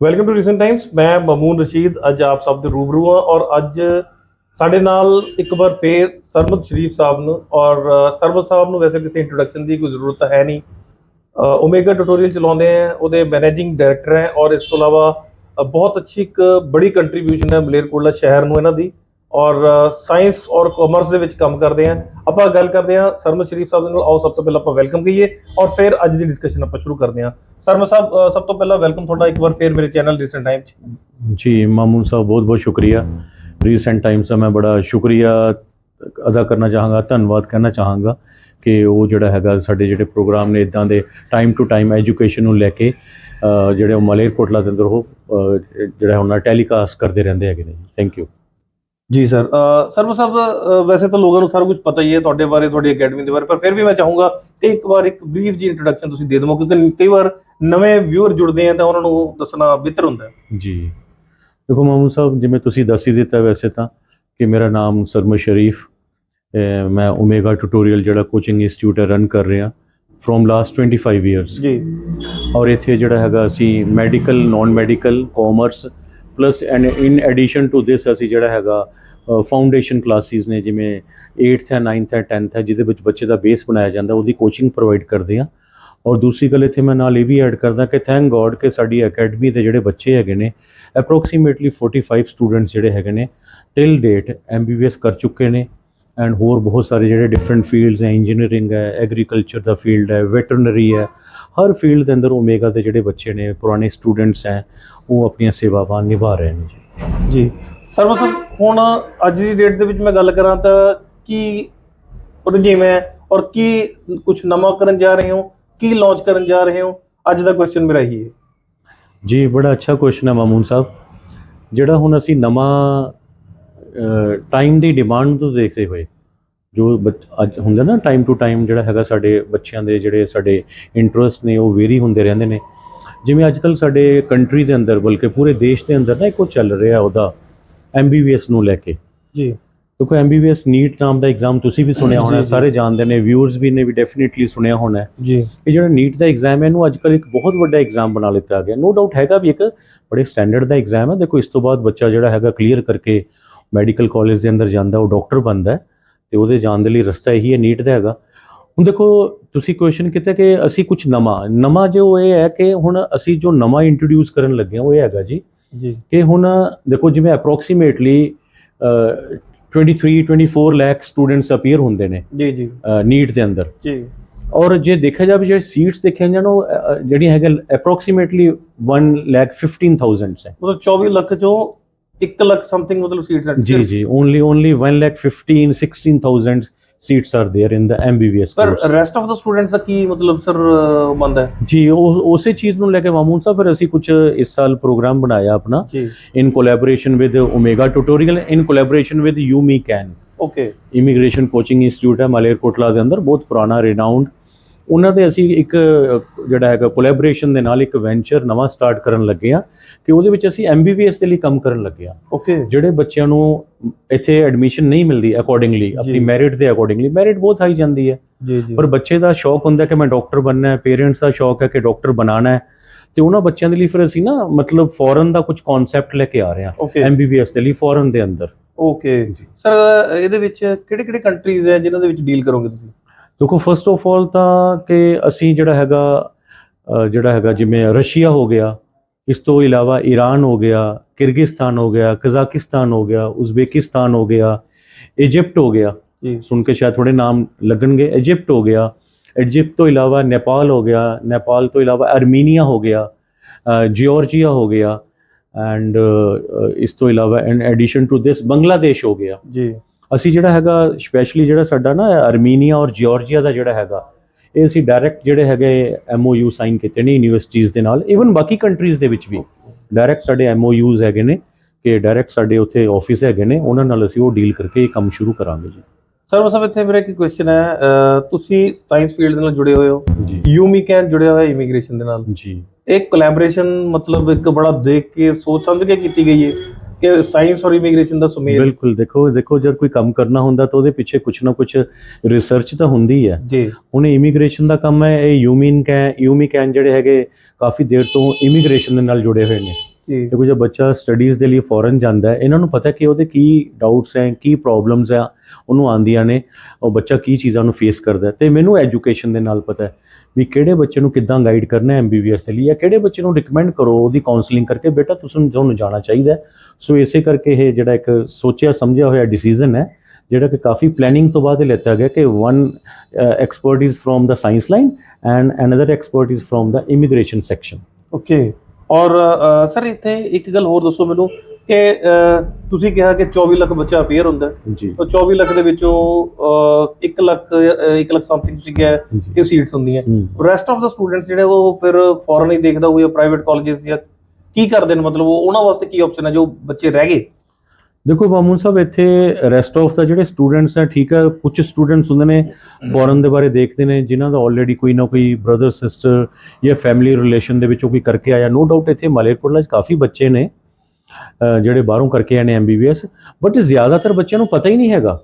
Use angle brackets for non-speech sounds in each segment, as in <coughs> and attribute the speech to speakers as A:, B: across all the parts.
A: Welcome to recent Times ਮੈਂ ਮਮੂਨ ਰਸ਼ੀਦ, ਅੱਜ ਆਪ ਸਭ ਦੇ ਰੂਬਰੂ ਹਾਂ ਔਰ ਅੱਜ ਸਾਡੇ ਨਾਲ ਇੱਕ ਵਾਰ ਫੇਰ ਸਰਬਤ ਸ਼ਰੀਫ ਸਾਹਿਬ ਨੂੰ ਔਰ ਸਰਬਤ ਸਾਹਿਬ ਨੂੰ ਵੈਸੇ ਕਿਸੇ ਇੰਟਰੋਡਕਸ਼ਨ ਦੀ ਕੋਈ ਜ਼ਰੂਰਤ ਹੈ ਨਹੀਂ। ਓਮੇਗਾ ਟਿਊਟੋਰੀਅਲ ਚਲਾਉਂਦੇ ਆ ਉਹਦੇ ਮੈਨੇਜਿੰਗ ਡਾਇਰੈਕਟਰ ਹੈ ਔਰ ਇਸ ਤੋਂ ਇਲਾਵਾ ਬਹੁਤ ਅੱਛੀ ਇੱਕ ਬੜੀ ਕੰਟਰੀਬਿਊਸ਼ਨ ਹੈ ਮਲੇਰਕੋਟਲਾ ਸ਼ਹਿਰ ਨੂੰ ਇਹਨਾਂ ਦੀ। ਔਰ ਸਾਇੰਸ ਔਰ ਕਾਮਰਸ ਦੇ ਵਿੱਚ ਕੰਮ ਕਰਦੇ ਆ ਆਪਾਂ ਗੱਲ ਕਰਦੇ ਆ ਸਰਮ ਸ਼ਰੀਫ ਸਾਹਿਬ ਦੇ ਨਾਲ, ਆਓ ਸਭ ਤੋਂ ਪਹਿਲਾਂ ਆਪਾਂ ਵੈਲਕਮ ਕਹੀਏ ਔਰ ਫਿਰ ਅੱਜ ਦੀ ਡਿਸਕਸ਼ਨ ਆਪਾਂ ਸ਼ੁਰੂ ਕਰਦੇ ਆ ਸਰਮ ਸਾਹਿਬ ਸਭ ਤੋਂ ਪਹਿਲਾਂ ਵੈਲਕਮ ਤੁਹਾਡਾ ਇੱਕ ਵਾਰ ਫਿਰ ਮੇਰੇ ਚੈਨਲ ਰੀਸੈਂਟ ਟਾਈਮ 'ਚ।
B: ਜੀ, ਮਾਮੂਨ ਸਾਹਿਬ, ਬਹੁਤ ਬਹੁਤ ਸ਼ੁਕਰੀਆ। ਰੀਸੈਂਟ ਟਾਈਮਸ ਦਾ ਮੈਂ ਬੜਾ ਸ਼ੁਕਰੀਆ ਅਦਾ ਕਰਨਾ ਚਾਹਾਂਗਾ, ਧੰਨਵਾਦ ਕਰਨਾ ਚਾਹਾਂਗਾ ਕਿ ਉਹ ਜਿਹੜਾ ਹੈਗਾ ਸਾਡੇ ਜਿਹੜੇ ਪ੍ਰੋਗਰਾਮ ਨੇ, ਇਦਾਂ ਦੇ ਟਾਈਮ ਟੂ ਟਾਈਮ ਐਜੂਕੇਸ਼ਨ ਨੂੰ ਲੈ ਕੇ ਜਿਹੜੇ ਉਹ ਮਲੇਰਕੋਟਲਾ ਦੇ ਅੰਦਰ ਉਹ ਜਿਹੜਾ ਉਹਨਾਂ ਟੈਲੀਕਾਸਟ ਕਰਦੇ ਰਹਿੰਦੇ ਹੈਗੇ ਨੇ। ਥੈਂਕ ਯੂ
A: ਜੀ ਸਰ ਸਾਹਿਬ ਅ, ਵੈਸੇ ਤਾਂ ਲੋਕਾਂ ਨੂੰ ਸਾਰਾ ਕੁਝ ਪਤਾ ਹੀ ਹੈ ਤੁਹਾਡੇ ਬਾਰੇ ਤੁਹਾਡੀ ਅਕੈਡਮੀ ਦੇ ਬਾਰੇ ਪਰ ਫਿਰ ਵੀ ਮੈਂ ਚਾਹੂੰਗਾ ਕਿ ਇੱਕ ਵਾਰ ਇੱਕ ਬਰੀਫ ਜੀ ਇੰਟਰੋਡਕਸ਼ਨ ਤੁਸੀਂ ਦੇ ਦਿਓ ਕਿਉਂਕਿ ਕਈ ਵਾਰ ਨਵੇਂ ਵਿਊਅਰ ਜੁੜਦੇ ਆ ਤਾਂ ਉਹਨਾਂ ਨੂੰ ਦੱਸਣਾ ਬਿਹਤਰ ਹੁੰਦਾ
B: ਜੀ। ਦੇਖੋ ਮਾਮੂਨ ਸਾਹਿਬ ਜਿਵੇਂ ਤੁਸੀਂ ਦੱਸ ਹੀ ਦਿੱਤਾ ਵੈਸੇ ਤਾਂ ਕਿ ਮੇਰਾ ਨਾਮ ਸਰਮਦ ਸ਼ਰੀਫ ਮੈਂ ਓਮੇਗਾ ਟਿਊਟੋਰੀਅਲ ਜਿਹੜਾ ਕੋਚਿੰਗ ਇੰਸਟੀਚਿਊਟ ਹੈ ਰਨ ਕਰ ਰਿਹਾ ਫਰੋਮ ਲਾਸਟ 25 ਇਅਰਸ
A: ਜੀ।
B: ਔਰ ਇੱਥੇ ਜਿਹੜਾ ਹੈਗਾ ਅਸੀਂ medical non medical commerce plus and in addition to this ਅਸੀਂ ਜਿਹੜਾ ਹੈਗਾ ਫਾਊਂਡੇਸ਼ਨ ਕਲਾਸਿਸ ਨੇ, ਜਿਵੇਂ 8th ਹੈ 9th ਹੈ 10th ਹੈ, ਜਿਹਦੇ ਵਿੱਚ ਬੱਚੇ ਦਾ ਬੇਸ ਬਣਾਇਆ ਜਾਂਦਾ, ਉਹਦੀ ਕੋਚਿੰਗ ਪ੍ਰੋਵਾਈਡ ਕਰਦੇ ਆ। ਔਰ ਦੂਸਰੀ ਗੱਲ ਇੱਥੇ ਮੈਂ ਨਾਲ ਇਹ ਵੀ ਐਡ ਕਰਦਾ ਕਿ ਥੈਂਕ ਗੋਡ ਕਿ ਸਾਡੀ ਅਕੈਡਮੀ ਦੇ ਜਿਹੜੇ ਬੱਚੇ ਹੈਗੇ ਨੇ ਅਪਰੋਕਸੀਮੇਟਲੀ 45 ਸਟੂਡੈਂਟਸ ਜਿਹੜੇ ਹੈਗੇ ਨੇ ਟਿਲ ਡੇਟ ਐਮਬੀਬੀਐਸ ਕਰ ਚੁੱਕੇ ਨੇ। ਐਂਡ ਹੋਰ ਬਹੁਤ ਸਾਰੇ ਜਿਹੜੇ ਡਿਫਰੈਂਟ ਫੀਲਡਸ ਹੈ ਇੰਜੀਨੀਅਰਿੰਗ ਹੈ ਐਗਰੀਕਲਚਰ ਦਾ ਫੀਲਡ ਹੈ ਵੈਟਰਨਰੀ ਹੈ, ਹਰ ਫੀਲਡ ਦੇ ਅੰਦਰ ਓਮੇਗਾ ਦੇ ਜਿਹੜੇ ਬੱਚੇ ਨੇ, ਪੁਰਾਣੇ ਸਟੂਡੈਂਟਸ ਹੈ, ਉਹ ਆਪਣੀਆਂ ਸੇਵਾਵਾਂ ਨਿਭਾ ਰਹੇ ਨੇ ਜੀ।
A: ਜੀ ਸਰਵ ਹੁਣ ਅੱਜ ਦੀ ਡੇਟ ਦੇ ਵਿੱਚ ਮੈਂ ਗੱਲ ਕਰਾਂ ਤਾਂ ਕੀ ਰੁਝੇਵ ਔਰ ਕੀ ਕੁਝ ਨਵਾਂ ਕਰਨ ਜਾ ਰਹੇ ਹੋ, ਕੀ ਲਾਂਚ ਕਰਨ ਜਾ ਰਹੇ ਹੋ? ਅੱਜ ਦਾ ਕੁਐਸਚਨ ਮੇਰਾ ਇਹੀ ਹੈ।
B: ਜੀ, ਬੜਾ ਅੱਛਾ ਕੁਐਸਚਨ ਹੈ ਮਾਮੂਨ ਸਾਹਿਬ। ਜਿਹੜਾ ਹੁਣ ਅਸੀਂ ਨਵਾਂ ਟਾਈਮ ਦੀ ਡਿਮਾਂਡ ਨੂੰ ਦੇਖਦੇ ਹੋਏ, ਜੋ ਬੱਚ- ਅੱਜ ਹੁੰਦਾ ਨਾ ਟਾਈਮ ਟੂ ਟਾਈਮ ਜਿਹੜਾ ਹੈਗਾ ਸਾਡੇ ਬੱਚਿਆਂ ਦੇ ਜਿਹੜੇ ਸਾਡੇ ਇੰਟਰਸਟ ਨੇ, ਉਹ ਵੇਰੀ ਹੁੰਦੇ ਰਹਿੰਦੇ ਨੇ। ਜਿਵੇਂ ਅੱਜ ਕੱਲ ਸਾਡੇ ਕੰਟਰੀ ਦੇ ਅੰਦਰ, ਬਲਕਿ ਪੂਰੇ ਦੇਸ਼ ਦੇ ਅੰਦਰ ਨਾ ਇੱਕ ਉਹ ਚੱਲ ਰਿਹਾ ਉਹਦਾ ਐਮਬੀਬੀਐਸ ਨੂੰ ਲੈ ਕੇ।
A: ਜੀ।
B: ਕਿਉਂਕਿ ਐਮਬੀਬੀਐਸ ਨੀਟ ਨਾਮ ਦਾ ਐਗਜ਼ਾਮ ਤੁਸੀਂ ਵੀ ਸੁਣਿਆ ਹੋਣਾ। ਸਾਰੇ ਜਾਣਦੇ ਨੇ ਵਿਊਅਰਸ ਵੀ ਨੇ ਵੀ ਡੈਫੀਨਿਟਲੀ ਸੁਣਿਆ ਹੋਣਾ ਹੈ।
A: ਜੀ।
B: ਇਹ ਜਿਹੜਾ ਨੀਟ ਦਾ ਐਗਜ਼ਾਮ ਹੈ ਇਹਨੂੰ ਅੱਜ ਕੱਲ੍ਹ ਇੱਕ ਬਹੁਤ ਵੱਡਾ ਐਗਜ਼ਾਮ ਬਣਾ ਲਿੱਤਾ ਗਿਆ। ਨੋ ਡਾਊਟ ਹੈਗਾ ਵੀ ਇੱਕ ਬੜੇ ਸਟੈਂਡਰਡ ਦਾ ਐਗਜ਼ਾਮ ਹੈ। ਦੇਖੋ ਇਸ ਤੋਂ ਬਾਅਦ ਬੱਚਾ ਜਿਹੜਾ ਹੈਗਾ ਕਲੀਅਰ ਕਰਕੇ ਮੈਡੀਕਲ ਕਾਲਜ ਦੇ ਅੰਦਰ ਜਾਂਦਾ ਉਹ ਡਾਕਟਰ ਬਣਦਾ ਹੈ ਤੇ ਉਹਦੇ ਜਾਣ ਦੇ ਲਈ ਰਸਤਾ ਇਹੀ ਹੈ ਨੀਟ ਦਾ ਹੈਗਾ। ਹੁਣ ਦੇਖੋ ਤੁਸੀਂ ਕੁਐਸਚਨ ਕੀਤਾ ਕਿ ਅਸੀਂ ਕੁਝ ਨਵਾਂ ਨਵਾਂ ਜੋ ਇਹ ਹੈ ਕਿ ਹੁਣ ਅਸੀਂ ਜੋ ਨਵਾਂ ਇੰਟਰੋਡਿਊਸ ਕਰਨ ਲੱਗੇ ਹਾਂ ਉਹ ਇਹ ਹੈਗਾ ਜੀ
A: ਜੀ।
B: ਕਿ ਹੁਣ ਦੇਖੋ ਜਿਵੇਂ ਅਪਰੋਕਸੀਮੇਟਲੀ 23 24 ਲੱਖ ਸਟੂਡੈਂਟਸ ਅਪੀਅਰ ਹੁੰਦੇ ਨੇ
A: ਜੀ ਜੀ।
B: ਨੀਟ ਦੇ ਅੰਦਰ।
A: ਜੀ।
B: ਔਰ ਜੇ ਦੇਖਿਆ ਜਾਵੇ ਜਿਹੜੇ ਸੀਟਸ ਦੇਖੀਆਂ ਜਾਣ ਉਹ ਜਿਹੜੀਆਂ ਹੈਗਾ ਅਪਰੋਕਸੀਮੇਟਲੀ 1 ਲੱਖ 15000 ਹੈ।
A: ਮਤਲਬ 24 ਲੱਖ ਚੋਂ 1 ਲੱਖ ਸਮਥਿੰਗ ਮਤਲਬ seats
B: ji ji. Only only 1 lakh 15 16000 seats are there in the MBBS
A: per
B: course
A: rest of the students ਦਾ ਕੀ ਮਤਲਬ ਸਰ ਬੰਦਾ ਹੈ
B: ਜੀ ਉਹ ਉਸੇ ਚੀਜ਼ ਨੂੰ ਲੈ ਕੇ ਮਾਮੂਨ ਸਾਹਿਬ ਫਿਰ ਅਸੀਂ ਕੁਝ ਇਸ ਸਾਲ ਪ੍ਰੋਗਰਾਮ ਬਣਾਇਆ ਆਪਣਾ
A: ਜੀ
B: in collaboration with Omega tutorial in collaboration with ਯੂਮੀ ਕੈਨ
A: ਓਕੇ
B: ਇਮੀਗ੍ਰੇਸ਼ਨ ਕੋਚਿੰਗ ਇੰਸਟੀਚਿਊਟ ਹੈ ਮਲੇਰਕੋਟਲਾ ਦੇ ਅੰਦਰ ਬਹੁਤ ਪੁਰਾਣਾ ਰਿਨਾਊਂਡ ਉਹਨਾਂ ਦੇ ਅਸੀਂ ਇੱਕ ਜਿਹੜਾ ਹੈਗਾ ਕੋਲੈਬੋਰੇਸ਼ਨ ਦੇ ਨਾਲ ਇੱਕ ਵੈਂਚਰ ਨਵਾਂ ਸਟਾਰਟ ਕਰਨ ਲੱਗੇ ਆ ਕਿ ਉਹਦੇ ਵਿੱਚ ਅਸੀਂ ਐਮਬੀਬੀਐਸ ਦੇ ਲਈ ਕੰਮ ਕਰਨ ਲੱਗੇ ਆ
A: ਓਕੇ
B: ਜਿਹੜੇ ਬੱਚਿਆਂ ਨੂੰ ਇੱਥੇ ਐਡਮਿਸ਼ਨ ਨਹੀਂ ਮਿਲਦੀ ਅਕੋਰਡਿੰਗਲੀ ਆਪਣੀ ਮੈਰਿਟ ਦੇ ਅਕੋਰਡਿੰਗਲੀ ਮੈਰਿਟ ਬਹੁਤ ਹਾਈ ਜਾਂਦੀ ਹੈ।
A: ਜੀ ਜੀ।
B: ਪਰ ਬੱਚੇ ਦਾ ਸ਼ੌਕ ਹੁੰਦਾ ਕਿ ਮੈਂ ਡਾਕਟਰ ਬਣਨਾ ਹੈ ਪੇਰੈਂਟਸ ਦਾ ਸ਼ੌਕ ਹੈ ਕਿ ਡਾਕਟਰ ਬਣਾਉਣਾ ਹੈ। ਤੇ ਉਹਨਾਂ ਬੱਚਿਆਂ ਦੇ ਲਈ ਫਿਰ ਅਸੀਂ ਨਾ ਮਤਲਬ ਫੋਰਨ ਦਾ ਕੁਝ ਕਨਸੈਪਟ ਲੈ ਕੇ ਆ ਰਹੇ ਹਾਂ ਐਮਬੀਬੀਐਸ ਦੇ ਲਈ ਫੋਰਨ ਦੇ ਅੰਦਰ।
A: ਓਕੇ ਸਰ ਇਹਦੇ ਵਿੱਚ ਕਿਹੜੇ ਕਿਹੜੇ ਕੰਟਰੀਜ਼ ਹੈ ਜਿਨ੍ਹਾਂ ਦੇ ਵਿੱਚ ਡੀਲ ਕਰੋਗੇ ਤੁਸੀਂ?
B: ਦੇਖੋ ਫਸਟ ਆਫ ਆਲ ਤਾਂ ਕਿ ਅਸੀਂ ਜਿਹੜਾ ਹੈਗਾ ਅ, ਜਿਹੜਾ ਹੈਗਾ ਜਿਵੇਂ ਰਸ਼ੀਆ ਹੋ ਗਿਆ ਇਸ ਤੋਂ ਇਲਾਵਾ ਈਰਾਨ ਹੋ ਗਿਆ ਕਿਰਗਿਸਤਾਨ ਹੋ ਗਿਆ ਕਜ਼ਾਕਿਸਤਾਨ ਹੋ ਗਿਆ ਉਜ਼ਬੇਕਿਸਤਾਨ ਹੋ ਗਿਆ ਇਜਿਪਟ ਹੋ ਗਿਆ।
A: ਜੀ।
B: ਸੁਣ ਕੇ ਸ਼ਾਇਦ ਥੋੜੇ ਨਾਮ ਲੱਗਣਗੇ। ਇਜਿਪਟ ਹੋ ਗਿਆ ਇਜਿਪਟ ਤੋਂ ਇਲਾਵਾ ਨੇਪਾਲ ਹੋ ਗਿਆ ਨੇਪਾਲ ਤੋਂ ਇਲਾਵਾ ਅਰਮੀਨੀਆ ਹੋ ਗਿਆ ਅ, ਜਿਓਰਜੀਆ ਹੋ ਗਿਆ ਐਂਡ ਇਸ ਤੋਂ ਇਲਾਵਾ in addition to this Bangladesh ਹੋ ਗਿਆ।
A: ਜੀ।
B: ਅਸੀਂ ਜਿਹੜਾ ਹੈਗਾ ਸਪੈਸ਼ਲੀ ਜਿਹੜਾ ਸਾਡਾ ਨਾ ਅਰਮੀਨੀਆ ਔਰ ਜਿਓਰਜੀਆ ਦਾ ਜਿਹੜਾ ਹੈਗਾ ਇਹ ਅਸੀਂ ਡਾਇਰੈਕਟ ਜਿਹੜੇ ਹੈਗੇ ਐਮਓਯੂ ਸਾਈਨ ਕੀਤੇ ਨੇ ਯੂਨੀਵਰਸਿਟੀਜ਼ ਦੇ ਨਾਲ ਇਵਨ ਬਾਕੀ ਕੰਟਰੀਜ਼ ਦੇ ਵਿੱਚ ਵੀ। ਡਾਇਰੈਕਟ ਸਾਡੇ ਐਮਓਯੂਜ਼ ਹੈਗੇ ਨੇ ਕਿ ਡਾਇਰੈਕਟ ਸਾਡੇ ਉੱਥੇ ਆਫਿਸ ਹੈਗੇ ਨੇ ਉਹਨਾਂ ਨਾਲ ਅਸੀਂ ਉਹ ਡੀਲ ਕਰਕੇ ਇਹ ਕੰਮ ਸ਼ੁਰੂ ਕਰਾਂਗੇ ਜੀ।
A: ਸਰ ਸਾਹਿਬ ਇੱਥੇ ਮੇਰਾ ਇੱਕ ਕੁਐਸਚਨ ਹੈ ਤੁਸੀਂ ਸਾਇੰਸ ਫੀਲਡ ਦੇ ਨਾਲ ਜੁੜੇ ਹੋਏ ਹੋ? ਯੂਮੀ ਕੈਨ ਜੁੜਿਆ ਹੋਇਆ ਇਮੀਗ੍ਰੇਸ਼ਨ ਦੇ ਨਾਲ?
B: ਜੀ।
A: ਇਹ ਕੋਲੈਬੋਰੇਸ਼ਨ ਮਤਲਬ ਇੱਕ ਬੜਾ ਦੇਖ ਕੇ ਸੋਚ ਸਮਝ ਕੇ ਕੀਤੀ ਗਈ ਹੈ? ਕਿ ਸਾਇੰਸ ਔਰ ਇਮੀਗ੍ਰੇਸ਼ਨ ਦਾ ਸੁਮੇਲ।
B: ਬਿਲਕੁਲ ਦੇਖੋ ਦੇਖੋ ਜਦ ਕੋਈ ਕੰਮ ਕਰਨਾ ਹੁੰਦਾ ਤਾਂ ਉਹਦੇ ਪਿੱਛੇ ਕੁਝ ਨਾ ਕੁਝ ਰਿਸਰਚ ਤਾਂ ਹੁੰਦੀ ਹੈ।
A: ਜੀ।
B: ਹੁਣ ਇਮੀਗ੍ਰੇਸ਼ਨ ਦਾ ਕੰਮ ਹੈ ਇਹ ਯੂਮੀਨ ਕੈ ਯੂਮੀ ਕੈਨ ਜਿਹੜੇ ਹੈਗੇ ਕਾਫੀ ਦੇਰ ਤੋਂ ਇਮੀਗ੍ਰੇਸ਼ਨ ਦੇ ਨਾਲ ਜੁੜੇ ਹੋਏ ਨੇ।
A: ਜੀ।
B: ਦੇਖੋ ਜੋ ਬੱਚਾ ਸਟੱਡੀਜ਼ ਦੇ ਲਈ ਫੋਰਨ ਜਾਂਦਾ ਹੈ ਇਹਨਾਂ ਨੂੰ ਪਤਾ ਕਿ ਉਹਦੇ ਕੀ ਡਾਊਟਸ ਹੈ ਕੀ ਪ੍ਰੋਬਲਮਸ ਆ ਉਹਨੂੰ ਆਂਦੀਆਂ ਨੇ ਉਹ ਬੱਚਾ ਕੀ ਚੀਜ਼ਾਂ ਨੂੰ ਫੇਸ ਕਰਦਾ ਤੇ ਮੈਨੂੰ ਐਜੂਕੇਸ਼ਨ ਦੇ ਨਾਲ ਪਤਾ ਹੈ ਵੀ ਕਿਹੜੇ ਬੱਚੇ ਨੂੰ ਕਿੱਦਾਂ ਗਾਈਡ ਕਰਨਾ ਹੈ ਐਮਬੀਬੀਐਸ ਦੇ ਲਈ ਜਾਂ ਕਿਹੜੇ ਬੱਚੇ ਨੂੰ ਰਿਕਮੈਂਡ ਕਰੋ, ਉਹਦੀ ਕਾਉਂਸਲਿੰਗ ਕਰਕੇ ਬੇਟਾ ਤੁਸੀਂ ਤੁਹਾਨੂੰ ਜਾਣਾ ਚਾਹੀਦਾ ਸੋ ਇਸੇ ਕਰਕੇ ਇਹ ਜਿਹੜਾ ਇੱਕ ਸੋਚਿਆ, ਸਮਝਿਆ ਹੋਇਆ ਡਿਸੀਜਨ ਹੈ, ਜਿਹੜਾ ਕਿ ਕਾਫੀ ਪਲੈਨਿੰਗ ਤੋਂ ਬਾਅਦ ਇਹ ਲਿੱਤਾ ਗਿਆ ਕਿ one expert is from the science line and another expert is from the immigration section
A: okay ਔਰ ਸਰ ਇੱਥੇ ਇੱਕ ਗੱਲ ਹੋਰ ਦੱਸੋ ਮੈਨੂੰ। ਕਿ ਤੁਸੀਂ ਕਿਹਾ ਕਿ 24 ਲੱਖ ਬੱਚਾ ਅਪੀਅਰ ਹੁੰਦਾ।
B: ਜੀ।
A: ਤਾਂ 24 ਲੱਖ ਦੇ ਵਿੱਚੋਂ 1 ਲੱਖ 1 ਲੱਖ ਸਮਥਿੰਗ ਤੁਸੀਂ ਕਿਹਾ ਕਿ ਸੀਟਸ ਹੁੰਦੀਆਂ। ਰੈਸਟ ਆਫ ਦਾ ਸਟੂਡੈਂਟਸ ਜਿਹੜੇ ਉਹ ਫਿਰ ਫੋਰਨ ਹੀ ਦੇਖਦਾ ਹੋਊ ਜਾਂ ਪ੍ਰਾਈਵੇਟ ਕਾਲਜਸ ਜਾਂ ਕੀ ਕਰਦੇ ਨੇ? ਮਤਲਬ ਉਹ ਉਹਨਾਂ ਵਾਸਤੇ ਕੀ ਆਪਸ਼ਨ ਹੈ ਜੋ ਬੱਚੇ ਰਹਿ ਗਏ?
B: ਦੇਖੋ ਮਾਮੂਨ ਸਾਹਿਬ ਇੱਥੇ ਰੈਸਟ ਆਫ ਦਾ ਜਿਹੜੇ ਸਟੂਡੈਂਟਸ ਹੈ ਠੀਕ ਹੈ ਕੁਝ ਸਟੂਡੈਂਟਸ ਹੁੰਦੇ ਨੇ ਫੋਰਨ ਦੇ ਬਾਰੇ ਦੇਖਦੇ ਨੇ ਜਿਨ੍ਹਾਂ ਦਾ ਆਲਰੇਡੀ ਕੋਈ ਨਾ ਕੋਈ ਬ੍ਰਦਰ ਸਿਸਟਰ ਜਾਂ ਫੈਮਿਲੀ ਰਿਲੇਸ਼ਨ ਦੇ ਵਿੱਚੋਂ ਕੋਈ ਕਰਕੇ ਆਇਆ। ਨੋ ਡਾਊਟ ਇੱਥੇ ਮਲੇਰਕੋਟਲਾ 'ਚ ਕਾਫੀ ਬੱਚੇ ਨੇ। ਜਿਹੜੇ ਬਾਹਰੋਂ ਕਰਕੇ ਆਏ ਨੇ ਐਮਬੀਬੀਐਸ ਬਟ ਜ਼ਿਆਦਾਤਰ ਬੱਚਿਆਂ ਨੂੰ ਪਤਾ ਹੀ ਨਹੀਂ ਹੈਗਾ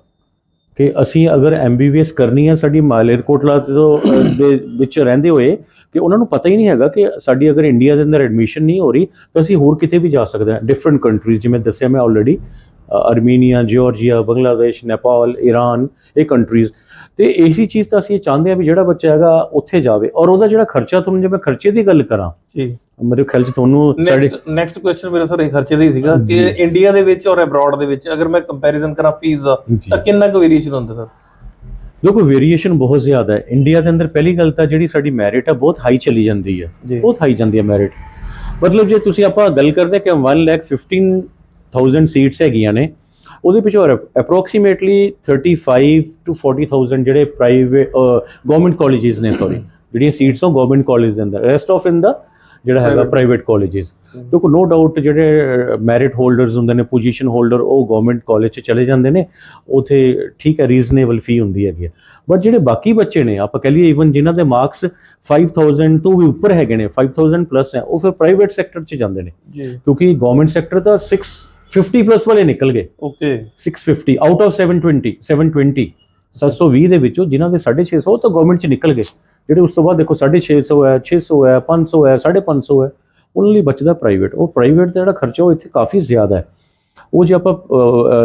B: ਕਿ ਅਸੀਂ ਅਗਰ ਐਮਬੀਬੀਐਸ ਕਰਨੀ ਹੈ, ਸਾਡੀ ਮਾਲੇਰਕੋਟਲਾ ਤੋਂ ਦੇ ਵਿੱਚ ਰਹਿੰਦੇ ਹੋਏ, ਕਿ ਉਹਨਾਂ ਨੂੰ ਪਤਾ ਹੀ ਨਹੀਂ ਹੈਗਾ ਕਿ ਸਾਡੀ ਅਗਰ ਇੰਡੀਆ ਦੇ ਅੰਦਰ ਐਡਮਿਸ਼ਨ ਨਹੀਂ ਹੋ ਰਹੀ, ਤਾਂ ਅਸੀਂ ਹੋਰ ਕਿਤੇ ਵੀ ਜਾ ਸਕਦੇ ਹਾਂ ਡਿਫਰੈਂਟ ਕੰਟਰੀਜ਼ ਜਿਵੇਂ ਦੱਸਿਆ ਮੈਂ already Armenia Georgia Bangladesh Nepal Iran ਇਹ ਕੰਟਰੀਜ਼ ਤੇ ਇਸੀ ਚੀਜ਼ ਤਾਂ ਅਸੀਂ ਇਹ ਚਾਹੁੰਦੇ ਹਾਂ ਵੀ ਜਿਹੜਾ ਬੱਚਾ ਹੈਗਾ, ਉੱਥੇ ਜਾਵੇ। ਔਰ ਉਹਦਾ ਜਿਹੜਾ ਖਰਚਾ, ਤੁਹਾਨੂੰ ਜੇ ਮੈਂ ਖਰਚੇ ਦੀ ਗੱਲ ਕਰਾਂ,
A: ਜੀ।
B: ਮੇਰੇ ਖਿਆਲ 'ਚ ਤੁਹਾਨੂੰ ਸਾਡੇ
A: ਨੈਕਸਟ ਕੁਐਸਚਨ ਮੇਰਾ ਸਰ ਇਹ ਖਰਚੇ ਦਾ ਹੀ ਸੀਗਾ ਕਿ। ਇੰਡੀਆ ਦੇ ਵਿੱਚ ਔਰ ਅਬਰਾਡ ਦੇ ਵਿੱਚ ਅਗਰ ਮੈਂ ਕੰਪੈਰੀਜ਼ਨ ਕਰਾਂ ਫੀਸ ਦਾ। ਤਾਂ ਕਿੰਨਾ ਕੁ ਵੇਰੀਏਸ਼ਨ ਹੁੰਦਾ ਸਰ
B: ਦੇਖੋ ਵੇਰੀਏਸ਼ਨ ਬਹੁਤ ਜ਼ਿਆਦਾ ਹੈ। ਇੰਡੀਆ ਦੇ ਅੰਦਰ ਪਹਿਲੀ ਗੱਲ ਤਾਂ ਜਿਹੜੀ ਸਾਡੀ ਮੈਰਿਟ ਹੈ ਬਹੁਤ ਹਾਈ ਚਲੀ ਜਾਂਦੀ ਹੈ ਬਹੁਤ ਹਾਈ ਜਾਂਦੀ ਹੈ ਮੈਰਿਟ ਮਤਲਬ ਜੇ ਤੁਸੀਂ ਆਪਾਂ ਗੱਲ ਕਰਦੇ ਕਿ 1 ਲੱਖ 15000 ਸੀਟਸ ਹੈਗੀਆਂ ਨੇ ਉਹਦੇ ਪਿੱਛੋਂ ਅਪਰੋਕਸੀਮੇਟਲੀ 35 ਟੂ 40000 ਜਿਹੜੇ ਪ੍ਰਾਈਵੇਟ ਗਵਰਨਮੈਂਟ ਕਾਲਜਸ ਨੇ ਸੌਰੀ <clears throat> ਜਿਹੜੀਆਂ ਸੀਟਸ ਉਹ ਗਵਰਨਮੈਂਟ ਕਾਲਜ ਦੇ ਅੰਦਰ ਰੈਸਟ ਆਫ ਇਨ ਦਾ ਜਿਹੜਾ ਹੈਗਾ. ਪ੍ਰਾਈਵੇਟ ਕਾਲਜਸ ਦੇਖੋ ਨੋ ਡਾਊਟ ਜਿਹੜੇ ਮੈਰਿਟ ਹੋਲਡਰਸ ਹੁੰਦੇ ਨੇ ਪੋਜੀਸ਼ਨ ਹੋਲਡਰ ਉਹ ਗਵਰਨਮੈਂਟ ਕਾਲਜ 'ਚ ਚਲੇ ਜਾਂਦੇ ਨੇ। ਉਥੇ ਠੀਕ ਹੈ ਰੀਜ਼ਨੇਬਲ ਫੀ ਹੁੰਦੀ ਹੈਗੀ ਬਟ ਜਿਹੜੇ ਬਾਕੀ ਬੱਚੇ ਨੇ ਆਪਾਂ ਕਹ ਲਈਏ ਇਵਨ ਜਿਨ੍ਹਾਂ ਦੇ ਮਾਰਕਸ 5000 ਤੋਂ ਵੀ ਉੱਪਰ ਹੈਗੇ ਨੇ 5000 ਪਲੱਸ ਹੈ ਉਹ ਫਿਰ ਪ੍ਰਾਈਵੇਟ ਸੈਕਟਰ 'ਚ ਜਾਂਦੇ ਨੇ। ਕਿਉਂਕਿ ਗਵਰਨਮੈਂਟ ਸੈਕਟਰ ਤਾਂ 650 ਪਲੱਸ ਵਾਲੇ ਨਿਕਲ ਗਏ।
A: ਓਕੇ
B: 650 ਆਊਟ ਆਫ 720 720 720 ਦੇ ਵਿੱਚੋਂ ਜਿਨ੍ਹਾਂ ਦੇ 650 ਉਹ ਤਾਂ ਗਵਰਨਮੈਂਟ 'ਚ ਨਿਕਲ ਗਏ। ਜਿਹੜੇ ਉਸ ਤੋਂ ਬਾਅਦ ਦੇਖੋ 650 ਹੈ 600 ਹੈ 500 ਹੈ 550 ਹੈ ਉਹਨਾਂ ਲਈ ਬਚਦਾ ਪ੍ਰਾਈਵੇਟ ਉਹ ਪ੍ਰਾਈਵੇਟ ਦਾ ਜਿਹੜਾ ਖਰਚਾ ਉਹ ਇੱਥੇ ਕਾਫੀ ਜ਼ਿਆਦਾ ਹੈ। ਉਹ ਜੇ ਆਪਾਂ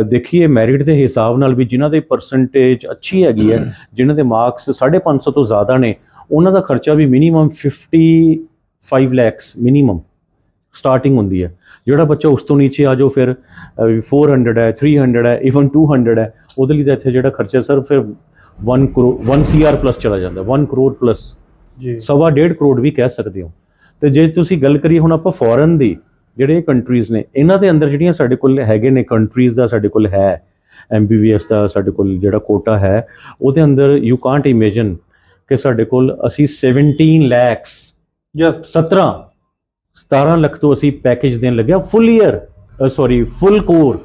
B: ਦੇਖੀਏ ਮੈਰਿਟ ਦੇ ਹਿਸਾਬ ਨਾਲ ਵੀ ਜਿਨ੍ਹਾਂ ਦੇ ਪਰਸੈਂਟੇਜ ਅੱਛੀ ਹੈਗੀ ਹੈ ਜਿਨ੍ਹਾਂ ਦੇ ਮਾਰਕਸ 550 ਤੋਂ ਜ਼ਿਆਦਾ ਨੇ ਉਹਨਾਂ ਦਾ ਖਰਚਾ ਵੀ ਮਿਨੀਮਮ 55 ਲੈਕਸ ਮਿਨੀਮਮ ਸਟਾਰਟਿੰਗ ਹੁੰਦੀ ਹੈ। ਜਿਹੜਾ ਬੱਚਾ ਉਸ ਤੋਂ ਨੀਚੇ ਆ ਜਾਓ ਫਿਰ ਅ, 400 ਹੈ 300 ਹੈ ਇਵਨ 200 ਹੈ ਉਹਦੇ ਲਈ ਤਾਂ ਇੱਥੇ ਜਿਹੜਾ ਖਰਚਾ ਸਰ ਫਿਰ 1 ਕਰੋੜ 1 ਸੀਆਰ ਪਲੱਸ ਚਲਾ ਜਾਂਦਾ 1 ਕਰੋੜ ਪਲੱਸ
A: ਜੀ।
B: ਸਵਾ ਡੇਢ ਕਰੋੜ ਵੀ ਕਹਿ ਸਕਦੇ ਹੋ। ਤੇ ਜੇ ਤੁਸੀਂ ਗੱਲ ਕਰੀਏ ਹੁਣ ਆਪਾਂ ਫੋਰਨ ਦੀ ਜਿਹੜੇ ਕੰਟਰੀਜ਼ ਨੇ ਇਹਨਾਂ ਦੇ ਅੰਦਰ ਜਿਹੜੀਆਂ ਸਾਡੇ ਕੋਲ ਹੈਗੇ ਨੇ ਕੰਟਰੀਜ਼ ਦਾ ਸਾਡੇ ਕੋਲ ਹੈ ਐਮਬੀਬੀਐਸ ਦਾ ਸਾਡੇ ਕੋਲ ਜਿਹੜਾ ਕੋਟਾ ਹੈ ਉਹਦੇ ਅੰਦਰ ਯੂ ਕਾਂਟ ਇਮੇਜਿਨ ਕਿ ਸਾਡੇ ਕੋਲ ਅਸੀਂ 17 ਲੈਕਸ
A: ਜਸਟ
B: 17 17 ਲੱਖ ਤੋਂ ਅਸੀਂ ਪੈਕੇਜ ਦੇਣ ਲੱਗਿਆ full year sorry full course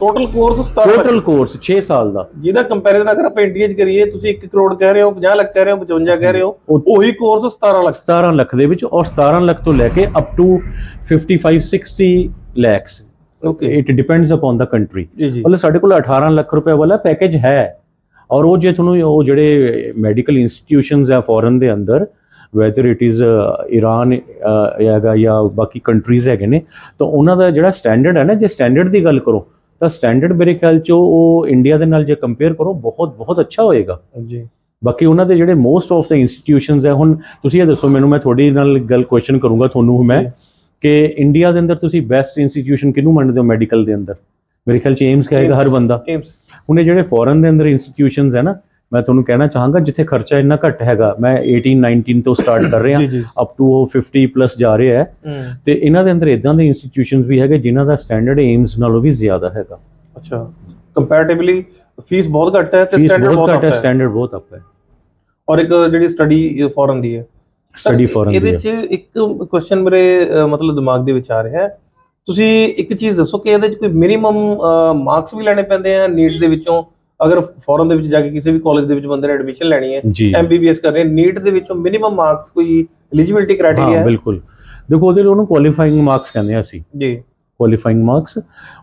A: total course 17 lakh
B: total course 6 ਸਾਲ ਦਾ।
A: ਜਿਹਦਾ ਕੰਪੈਰੀਜ਼ਨ ਅਗਰ ਆਪਾਂ ਇੰਡੀਆ 'ਚ ਕਰੀਏ ਤੁਸੀਂ 1 ਕਰੋੜ ਕਹਿ ਰਹੇ ਹੋ 50 ਲੱਖ ਕਹਿ ਰਹੇ ਹੋ 55 ਕਹਿ ਰਹੇ ਹੋ
B: ਉਹ-
A: ਕੋਰਸ 17 ਲੱਖ।
B: 17 ਲੱਖ ਦੇ ਵਿੱਚ ਔਰ 17 ਲੱਖ ਤੋਂ ਲੈ ਕੇ up to 55 60 lakhs okay it depends upon
A: the country
B: ਮਤਲਬ ਸਾਡੇ ਕੋਲ 18 ਲੱਖ ਰੁਪਏ ਵਾਲਾ ਪੈਕੇਜ ਹੈ। ਔਰ ਉਹ ਜੇ ਤੁਹਾਨੂੰ ਉਹ ਜਿਹੜੇ ਮੈਡੀਕਲ ਇੰਸਟੀਟਿਊਸ਼ਨਸ ਹੈ ਫੋਰਨ ਦੇ ਅੰਦਰ ਵੈਦਰ ਇਟ ਇਜ਼ ਈਰਾਨ ਹੈਗਾ ਜਾਂ ਬਾਕੀ ਕੰਟਰੀਜ਼ ਹੈਗੇ ਨੇ ਤਾਂ ਉਹਨਾਂ ਦਾ ਜਿਹੜਾ ਸਟੈਂਡਰਡ ਹੈ ਨਾ ਜੇ ਸਟੈਂਡਰਡ ਦੀ ਗੱਲ ਕਰੋ ਤਾਂ ਸਟੈਂਡਰਡ ਮੇਰੇ ਖਿਆਲ ਚ ਉਹ ਇੰਡੀਆ ਦੇ ਨਾਲ ਜੇ ਕੰਪੇਅਰ ਕਰੋ ਬਹੁਤ ਬਹੁਤ ਅੱਛਾ ਹੋਏਗਾ।
A: ਜੀ
B: ਬਾਕੀ ਉਹਨਾਂ ਦੇ ਜਿਹੜੇ ਮੋਸਟ ਆਫ ਦਾ ਇੰਸਟੀਟਿਊਸ਼ਨਸ ਹੈ ਹੁਣ ਤੁਸੀਂ ਇਹ ਦੱਸੋ ਮੈਨੂੰ ਮੈਂ ਤੁਹਾਡੀ ਨਾਲ ਗੱਲ ਕੁਐਸਚਨ ਕਰੂੰਗਾ ਤੁਹਾਨੂੰ ਮੈਂ। ਕਿ ਇੰਡੀਆ ਦੇ ਅੰਦਰ ਤੁਸੀਂ ਬੈਸਟ ਇੰਸਟੀਟਿਊਸ਼ਨ ਕਿਹਨੂੰ ਮੰਨਦੇ ਹੋ ਮੈਡੀਕਲ ਦੇ ਅੰਦਰ? ਮੇਰੇ ਖਿਆਲ ਚ ਏਮਸ ਕਹੇਗਾ ਹਰ ਬੰਦਾ।
A: ਏਮਸ
B: ਹੁਣ ਇਹ ਜਿਹੜੇ ਫੋਰਨ ਦੇ ਅੰਦਰ ਇੰਸਟੀਟਿਊਸ਼ਨਸ ਹੈ ਨਾ ਮੈਂ ਤੁਹਾਨੂੰ ਕਹਿਣਾ ਚਾਹਾਂਗਾ ਜਿੱਥੇ ਖਰਚਾ ਇੰਨਾ ਘੱਟ ਹੈਗਾ ਮੈਂ 18 19 ਤੋਂ ਸਟਾਰਟ <coughs> ਕਰ ਰਿਹਾ ਅਪ ਟੂ 50 ਪਲੱਸ ਜਾ ਰਿਹਾ ਹੈ। ਤੇ ਇਹਨਾਂ ਦੇ ਅੰਦਰ ਇਦਾਂ ਦੇ ਇੰਸਟੀਟਿਊਸ਼ਨਸ ਵੀ ਹੈਗੇ ਜਿਨ੍ਹਾਂ ਦਾ ਸਟੈਂਡਰਡ ਏਮਸ ਨਾਲੋਂ ਵੀ ਜ਼ਿਆਦਾ ਹੈਗਾ।
A: ਅੱਛਾ। ਕੰਪੈਰੀਟਿਵਲੀ ਫੀਸ ਬਹੁਤ ਘੱਟ ਹੈ ਤੇ ਸਟੈਂਡਰਡ
B: ਬਹੁਤ ਘੱਟ ਹੈ ਸਟੈਂਡਰਡ ਬਹੁਤ ਅਪ ਹੈ।
A: ਔਰ ਇੱਕ ਜਿਹੜੀ ਸਟੱਡੀ ਫੋਰਨ ਦੀ ਹੈ।
B: ਸਟੱਡੀ ਫੋਰਨ ਦੀ
A: ਇਹਦੇ
B: ਹੈ।
A: ਚ ਇੱਕ ਕੁਐਸਚਨ ਮੇਰੇ ਮਤਲਬ ਦਿਮਾਗ ਦੇ ਵਿੱਚ ਆ ਰਿਹਾ ਹੈ। ਤੁਸੀਂ ਇੱਕ ਚੀਜ਼ ਦੱਸੋ ਕਿ ਇਹਦੇ ਚ ਕੋਈ ਮਿਨੀਮਮ ਮਾਰਕਸ ਵੀ ਲੈਣੇ ਪੈਂਦੇ ਆ ਨੀਟ ਦੇ ਵਿੱਚੋਂ? ਅਗਰ ਫੋਰਨ ਦੇ ਵਿੱਚ ਜਾ ਕੇ ਕਿਸੇ ਵੀ ਕਾਲਜ ਦੇ ਵਿੱਚ ਬੰਦੇ ਨੇ ਐਡਮਿਸ਼ਨ ਲੈਣੀ ਹੈ ਐਮਬੀਬੀਐਸ ਕਰਨੀ ਹੈ ਨੀਟ ਦੇ ਵਿੱਚੋਂ ਮਿਨੀਮਮ ਮਾਰਕਸ ਕੋਈ ਐਲੀਜੀਬਿਲਟੀ ਕ੍ਰਾਈਟੇਰੀਆ
B: ਹਾਂ ਬਿਲਕੁਲ। ਦੇਖੋ ਉਹਦੇ ਲਈ ਉਹਨੂੰ ਕੁਆਲੀਫਾਈਂਗ ਮਾਰਕਸ ਕਹਿੰਦੇ ਆ ਅਸੀਂ।
A: ਜੀ।
B: ਕੁਆਲੀਫਾਈਂਗ ਮਾਰਕਸ